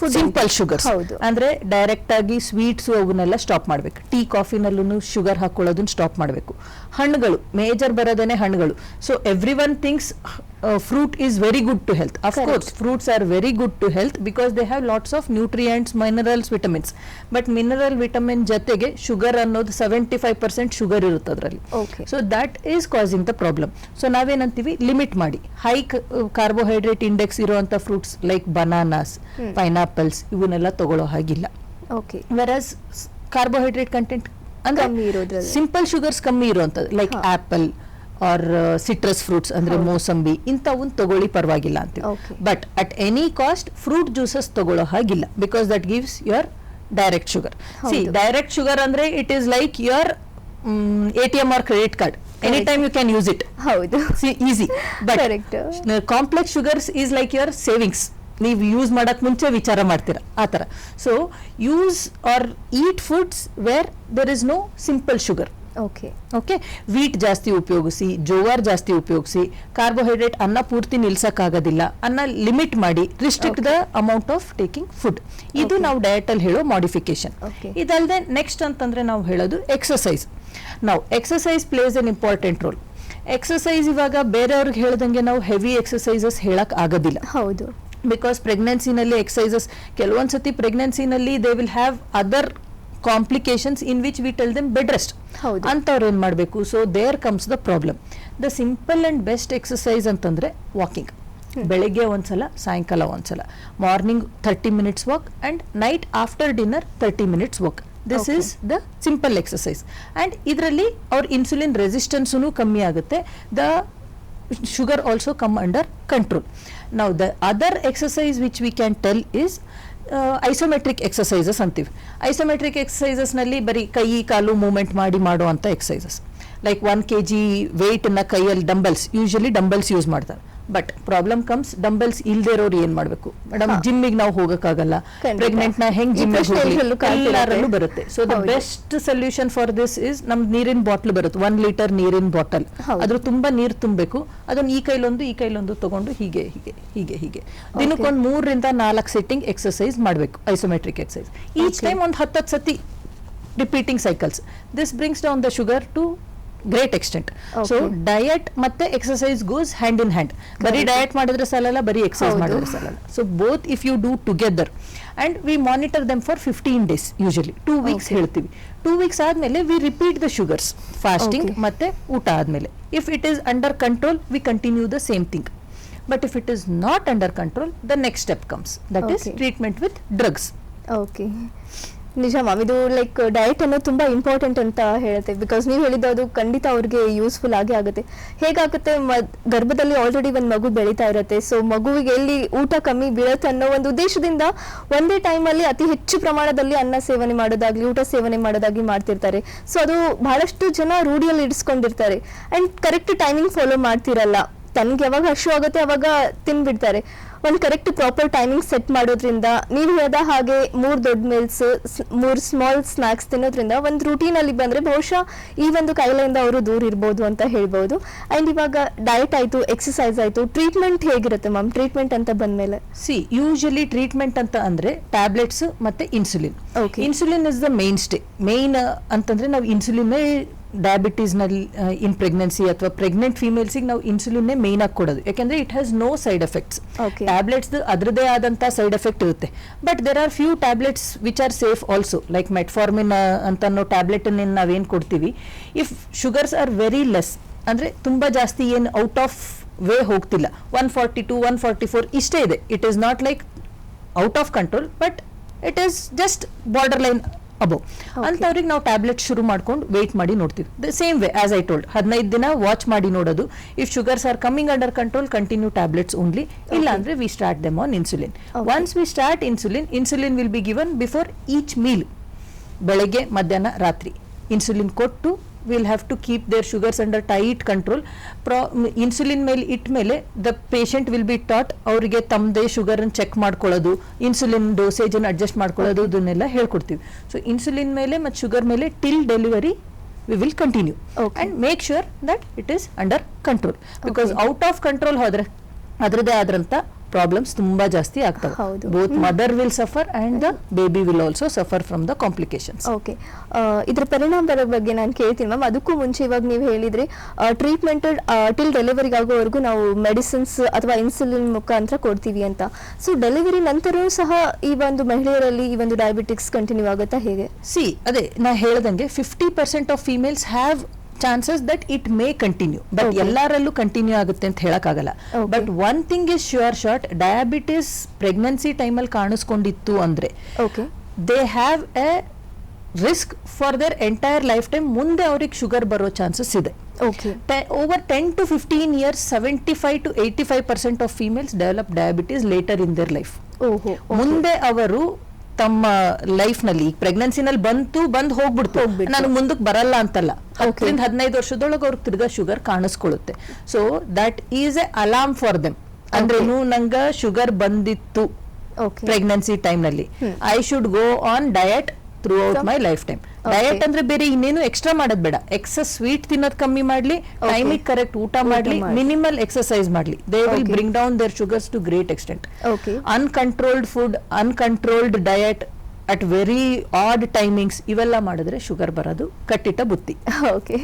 simple sugar sugars. ಅಂದ್ರೆ ಡೈರೆಕ್ಟ್ ಆಗಿ ಸ್ವೀಟ್ಸ್ ಅವನ್ನೆಲ್ಲ ಸ್ಟಾಪ್ ಮಾಡ್ಬೇಕು. ಟೀ ಕಾಫಿನಲ್ಲೂ ಶುಗರ್ ಹಾಕೊಳ್ಳೋದನ್ನ ಸ್ಟಾಪ್ ಮಾಡಬೇಕು. ಹಣ್ಣುಗಳು ಮೇಜರ್ ಬರೋದೇನೆ ಹಣ್ಣುಗಳು. So every one things fruit is very good to health. Of course fruits are very good to health because they have lots of nutrients minerals vitamins but mineral vitamin ಜೊತೆಗೆ sugar ಅನ್ನೋದು seventy five percent sugar ಇರುತ್ತೆ ಅದರಲ್ಲಿ. So that is causing the problem so ನಾವೇನಂತೀವಿ? Limit ಮಾಡಿ. High carbohydrate index ಇರುವಂತ fruits like bananas pineapples ಇವನ್ನೆಲ್ಲ ತಗೊಳ್ಳೋ ಹಾಗಿಲ್ಲ. Okay versus carbohydrate content ಇರೋದ್ರಲ್ಲಿ. ಸಿಂಪಲ್ ಶುಗರ್ಸ್ ಕಮ್ಮಿ ಇರುವಂತದ್ದು like apple or citrus fruits ಅಂದ್ರೆ. ಮೋಸಂಬಿ ಇಂಥವನ್ನ ತಗೊಳ್ಳಿ ಪರವಾಗಿಲ್ಲ ಅಂತೀವಿ. But at any cost fruit juices ತಗೊಳ್ಳೋ ಹಾಗಿಲ್ಲ because that gives your direct sugar see direct sugar ಅಂದ್ರೆ it is like your A T M or credit card any time you can use it ಹೌದು. Easy but complex sugars is like your savings ನೀವು use ಮಾಡೋಕ್ಕೆ ಮುಂಚೆ ವಿಚಾರ ಮಾಡ್ತೀರಾ ಆ ಥರ. So use or eat foods where there is no simple sugar okay okay wheat ಜಾಸ್ತಿ ಉಪಯೋಗಿಸಿ ಜೋವಾರ್ ಜಾಸ್ತಿ ಉಪಯೋಗಿಸಿ ಕಾರ್ಬೋಹೈಡ್ರೇಟ್ ಅನ್ನ ಪೂರ್ತಿ ನಿಲ್ಸಕ್ಕಾಗೋದಿಲ್ಲ ಅನ್ನ ಲಿಮಿಟ್ ಮಾಡಿ restrict the amount of taking food ಇದು ನಾವು ಡಯಟ್ ಅಲ್ಲಿ ಹೇಳೋ ಮಾಡಿಫಿಕೇಶನ್. ಇದಲ್ಲದೆ ನೆಕ್ಸ್ಟ್ ಅಂತಂದ್ರೆ ನಾವು ಹೇಳೋದು ಎಕ್ಸಸೈಸ್ ನಾವು exercise plays an important role exercise ಇವಾಗ ಬೇರೆಯವ್ರಿಗೆ ಹೇಳ್ದಂಗೆ ನಾವು ಹೆವಿ ಎಕ್ಸಸೈಸಸ್ ಹೇಳಕ್ ಆಗೋದಿಲ್ಲ. ಹೌದು. ಬಿಕಾಸ್ ಪ್ರೆಗ್ನೆನ್ಸಿನಲ್ಲಿ ಎಕ್ಸಸೈಸಸ್ ಕೆಲವೊಂದು ಸತಿ ಪ್ರೆಗ್ನೆನ್ಸಿನಲ್ಲಿ they will have other complications in which we tell them bed rest ಅಂತವ್ರು ಅಂಥವ್ರು ಏನು ಮಾಡಬೇಕು? So there comes the problem the simple and best exercise ಅಂತಂದರೆ ವಾಕಿಂಗ್ ಬೆಳಗ್ಗೆ ಒಂದ್ಸಲ ಸಾಯಂಕಾಲ ಒಂದ್ಸಲ. Morning thirty minutes walk and night after dinner thirty minutes walk this. Is the simple exercise and ಇದರಲ್ಲಿ ಅವ್ರ ಇನ್ಸುಲಿನ್ ರೆಸಿಸ್ಟೆನ್ಸೂ ಕಮ್ಮಿ ಆಗುತ್ತೆ. The sugar also come under control. Now, the other exercise which we can tell is isometric exercises ಅಂತೀವಿ. Isometric exercises ಬರೀ ಕೈ, ಕಾಲು movement ಮಾಡಿ ಮಾಡುವಂಥ exercises like one K G ವೆಯ್ಟ್ನ ಕೈಯಲ್ಲಿ ಡಂಬಲ್ಸ್ ಯೂಶಲಿ ಡಂಬಲ್ಸ್ ಯೂಸ್ ಮಾಡ್ತಾರೆ. ಬಟ್ ಪ್ರಾಬ್ಲಮ್ ಕಮ್ಸ್ ಡಂಬಲ್ಸ್ ಇಲ್ದೇ ಇರೋರು ಏನ್ ಮಾಡ್ಬೇಕು? ಮೇಡಮ್ ಜಿಮ್ಗೆ ನಾವು ಹೋಗಕ್ಕಾಗಲ್ಲ. ಪ್ರೆಗ್ನೆಂಟ್ನ ಹೆಂಗ್ ಜಿಮ್. ಎಲ್ಲರಲ್ಲೂ ಬರುತ್ತೆ. So the best solution for this is ನಮ್ ನೀರಿನ ಬಾಟ್ಲ್ ಬರುತ್ತೆ. ಒನ್ ಲೀಟರ್ ನೀರಿನ ಬಾಟಲ್. ಅದ್ರ ತುಂಬಾ ನೀರ್ ತುಂಬಬೇಕು. ಅದನ್ನ ಈ ಕೈಲೊಂದು ಈ ಕೈಲೊಂದು ತಗೊಂಡು ಹೀಗೆ ಹೀಗೆ ಹೀಗೆ ಹೀಗೆ. ದಿನಕ್ಕೊಂದು ಮೂರರಿಂದ ನಾಲ್ಕು ಸೆಟ್ಟಿಂಗ್ ಎಕ್ಸರ್ಸೈಸ್ ಮಾಡಬೇಕು. ಐಸೋಮೆಟ್ರಿಕ್ ಎಕ್ಸರ್ಸೈಸ್ ಈಚ್ ಟೈಮ್ ಒಂದು ಹತ್ತತ್ತು ಸತಿ repeating cycles this brings down the sugar to great extent so Okay. Diet ಮತ್ತೆ exercise goes hand in hand ಬರೀ Correct. ಡಯಟ್ ಮಾಡಿದ್ರೆ ಸಾಲಲ್ಲ ಬರೀ ಎಕ್ಸಸೈಸ್ ಹೌದು. ಮಾಡಿದ್ರೆ ಸಾಲಲ್ಲ so both if you do together and we monitor them for fifteen days usually two weeks Okay. ಹೇಳ್ತೀವಿ two weeks ಆದ್ಮೇಲೆ we repeat the sugars fasting Okay. ಮತ್ತೆ ಊಟ ಆದ್ಮೇಲೆ if it is under control we continue the same thing but if it is not under control the next step comes that is Okay. Treatment with drugs okay ನಿಜ ma'am ಇದು like diet ಅನ್ನೋದು ತುಂಬಾ important ಅಂತ ಹೇಳುತ್ತೆ. Because ನೀವು ಹೇಳಿದ್ದು ಅದು ಖಂಡಿತ ಅವ್ರಿಗೆ ಯೂಸ್ಫುಲ್ ಆಗೇ ಆಗುತ್ತೆ. ಹೇಗಾಗುತ್ತೆ ಮದ್ ಗರ್ಭದಲ್ಲಿ ಆಲ್ರೆಡಿ ಒಂದು ಮಗು ಬೆಳೀತಾ ಇರುತ್ತೆ. ಸೊ ಮಗುವಿಗೆ ಎಲ್ಲಿ ಊಟ ಕಮ್ಮಿ ಬೀಳುತ್ತೆ ಅನ್ನೋ ಒಂದು ಉದ್ದೇಶದಿಂದ ಒಂದೇ ಟೈಮಲ್ಲಿ ಅತಿ ಹೆಚ್ಚು ಪ್ರಮಾಣದಲ್ಲಿ ಅನ್ನ ಸೇವನೆ ಮಾಡೋದಾಗ್ಲಿ, ಊಟ ಸೇವನೆ ಮಾಡೋದಾಗಿ ಮಾಡ್ತಿರ್ತಾರೆ. ಸೊ ಅದು ಬಹಳಷ್ಟು ಜನ ರೂಢಿಯಲ್ಲಿ ಇಡಿಸ್ಕೊಂಡಿರ್ತಾರೆ. ಅಂಡ್ ಕರೆಕ್ಟ್ ಟೈಮಿಂಗ್ ಫಾಲೋ ಮಾಡ್ತಿರಲ್ಲ. ತನ್ಗೆ ಯಾವಾಗ ಹಶು ಆಗುತ್ತೆ ಅವಾಗ ತಿನ್ಬಿಡ್ತಾರೆ. ಒಂದು ಕರೆಕ್ಟ್ ಪ್ರಾಪರ್ ಟೈಮಿಂಗ್ ಸೆಟ್ ಮಾಡೋದ್ರಿಂದ ನೀವು ಹೇಳ್ದ ಹಾಗೆ ಮೂರು ದೊಡ್ಡ ಮೀಲ್ಸ್ ಮೂರು ಸ್ಮಾಲ್ ಸ್ನಾಕ್ಸ್ ತಿನ್ನೋದ್ರಿಂದ ಒಂದು ರೂಟೀನ್ ಅಲ್ಲಿ ಬಂದ್ರೆ ಬಹುಶಃ ಈ ಒಂದು ಕಾಯಿಲೆಯಿಂದ ಅವರು ದೂರ ಇರ್ಬೋದು ಅಂತ ಹೇಳ್ಬೋದು. ಅಂಡ್ ಇವಾಗ ಡಯಟ್ ಆಯ್ತು ಎಕ್ಸಸೈಸ್ ಆಯ್ತು ಟ್ರೀಟ್ಮೆಂಟ್ ಹೇಗಿರುತ್ತೆ ಮ್ಯಾಮ್ ಟ್ರೀಟ್ಮೆಂಟ್ ಅಂತ ಬಂದ ಮೇಲೆ ಸಿ ಯೂಶಲಿ ಟ್ರೀಟ್ಮೆಂಟ್ ಅಂತ ಅಂದರೆ ಟ್ಯಾಬ್ಲೆಟ್ಸ್ ಮತ್ತೆ insulin okay insulin is the main stay main ಅಂತಂದ್ರೆ ನಾವು ಇನ್ಸುಲಿನ್ ಡಯಾಬಿಟೀಸ್ನಲ್ಲಿ ಇನ್ ಪ್ರೆಗ್ನೆನ್ಸಿ ಅಥವಾ ಪ್ರೆಗ್ನೆಂಟ್ ಫಿಮೇಲ್ಸಿಗೆ ನಾವು ಇನ್ಸುಲಿನ್ನೇ ಮೇನ್ ಆಗಿ ಕೊಡೋದು. ಯಾಕಂದ್ರೆ it has no side effects okay tablets ಅದರದೇ ಆದಂಥ ಸೈಡ್ ಎಫೆಕ್ಟ್ ಇರುತ್ತೆ. But there are few tablets which are safe also like metformin ಅಂತ ಅನ್ನೋ ಟ್ಯಾಬ್ಲೆಟ್ ನಾವೇನು ಕೊಡ್ತೀವಿ? If sugars are very less ಅಂದ್ರೆ ತುಂಬಾ ಜಾಸ್ತಿ ಏನು ಔಟ್ ಆಫ್ ವೇ ಹೋಗ್ತಿಲ್ಲ. One forty to one forty four ಇಷ್ಟೇ ಇದೆ. It is not like out of control but it is just border line above. ಅಂತವ್ರಿಗೆ ನಾವು ಟ್ಯಾಬ್ಲೆಟ್ ಶುರು ಮಾಡ್ಕೊಂಡು ವೇಟ್ ಮಾಡಿ ನೋಡ್ತೀವಿ. The same way as I told ಹದಿನೈದು ದಿನ ವಾಚ್ ಮಾಡಿ ನೋಡೋದು. If sugars are coming under control continue tablets only ಇಲ್ಲ ಅಂದ್ರೆ we start them on insulin. Once we start insulin insulin will be given before each meal ಬೆಳಗ್ಗೆ ಮಧ್ಯಾಹ್ನ ರಾತ್ರಿ. Insulin ಕೊಟ್ಟು will have to keep their sugars under tight control ಪ್ರಾ insulin ಮೇಲೆ ಇಟ್ಟ ಮೇಲೆ the patient will be taught ಅವರಿಗೆ ತಮ್ಮದೇ ಶುಗರನ್ನು ಚೆಕ್ ಮಾಡ್ಕೊಳ್ಳೋದು ಇನ್ಸುಲಿನ್ ಡೋಸೇಜನ್ನು ಅಡ್ಜಸ್ಟ್ ಮಾಡ್ಕೊಳ್ಳೋದು ಇದನ್ನೆಲ್ಲ ಹೇಳ್ಕೊಡ್ತೀವಿ. ಸೊ ಇನ್ಸುಲಿನ್ ಮೇಲೆ ಮತ್ತು ಶುಗರ್ ಮೇಲೆ till delivery we will continue. And make sure that it is under control because. Out of control ಹೋದ್ರೆ ಅದರದೇ ಆದ್ರಂತ ಪ್ರಾಬ್ಲಮ್ಸ್ ತುಂಬಾ ಜಾಸ್ತಿ ಆಗ್ತವೆ. Both mother will suffer and the baby will also suffer from the complications okay ಇದ್ರ ಪರಿಣಾಮದ ಬಗ್ಗೆ ನಾನು ಕೇಳ್ತೀನಿ ಮ್ಯಾಮ್ ಅದಕ್ಕೂ ಮುಂಚೆ ಇವಾಗ ನೀವು ಹೇಳಿದ್ರಿ ಟ್ರೀಟ್ಮೆಂಟ್ ಟಿಲ್ ಡೆಲಿವರಿ ಆಗೋವರೆಗೂ ನಾವು ಮೆಡಿಸಿನ್ಸ್ ಅಥವಾ ಇನ್ಸುಲಿನ್ ಮುಖಾಂತರ ಕೊಡ್ತೀವಿ ಅಂತ. ಸೊ ಡೆಲಿವರಿ ನಂತರವೂ ಸಹ ಈ ಒಂದು ಮಹಿಳೆಯರಲ್ಲಿ ಈ ಒಂದು ಡಯಾಬಿಟಿಕ್ಸ್ ಕಂಟಿನ್ಯೂ ಆಗುತ್ತಾ ಹೇಗೆ? ಸಿ ಅದೇ ನಾ ಹೇಳ್ದಂಗೆ fifty percent of females have chances that it may continue but. ಎಲ್ಲರಲ್ಲೂ ಕಂಟಿನ್ಯೂ ಆಗುತ್ತೆ ಅಂತ ಹೇಳಕ್ಕಾಗಲ್ಲ. But one thing is sure short diabetes pregnancy ಟೈಮಲ್ಲಿ ಕಾಣಿಸ್ಕೊಂಡಿತ್ತು ಅಂದ್ರೆ they have a risk for their entire life time ಮುಂದೆ ಅವ್ರಿಗೆ ಶುಗರ್ ಬರೋ ಚಾನ್ಸಸ್ ಇದೆ. Over ten to fifteen years seventy five to eighty five percent of females develop diabetes later in their life ಮುಂದೆ ಅವರು ತಮ್ಮ ಲೈಫ್ನಲ್ಲಿ ಈಗ ಪ್ರೆಗ್ನೆನ್ಸಿನಲ್ಲಿ ಬಂತು ಬಂದ್ ಹೋಗ್ಬಿಡ್ತು. ನನಗೆ ನಾನು ಮುಂದಕ್ಕೆ ಬರಲ್ಲ ಅಂತಲ್ಲ. ಹತ್ತರಿಂದ ಹದಿನೈದು ವರ್ಷದೊಳಗೆ ಅವ್ರಿಗೆ ತಿರ್ಗಾ sugar ಕಾಣಿಸ್ಕೊಳ್ಳುತ್ತೆ. So that is a alarm for them ಅಂದ್ರೇನು ನಂಗ ಶುಗರ್ ಬಂದಿತ್ತು ಪ್ರೆಗ್ನೆನ್ಸಿ ಟೈಮ್ನಲ್ಲಿ. I should go on diet throughout my life time. Diet ಅಂದ್ರೆ ಬೇರೆ ಇನ್ನೇನು ಎಕ್ಸ್ಟ್ರಾ ಮಾಡೋದ್ ಬೇಡ. ಎಕ್ಸಸ್ ಸ್ವೀಟ್ ತಿನ್ನೋದ್ ಕಮ್ಮಿ ಮಾಡ್ಲಿ. ಟೈಮಿಗೆ ಕರೆಕ್ಟ್ ಊಟ ಮಾಡ್ಲಿ. ಮಿನಿಮಲ್ ಎಕ್ಸರ್ಸೈಸ್ ಮಾಡ್ಲಿ. They will bring down their sugars to great extent okay uncontrolled food uncontrolled diet at very odd timings ಇವೆಲ್ಲ ಮಾಡಿದ್ರೆ ಶುಗರ್ ಬರೋದು ಕಟ್ಟಿಟ್ಟ ಬುತ್ತಿ. ಓಕೆ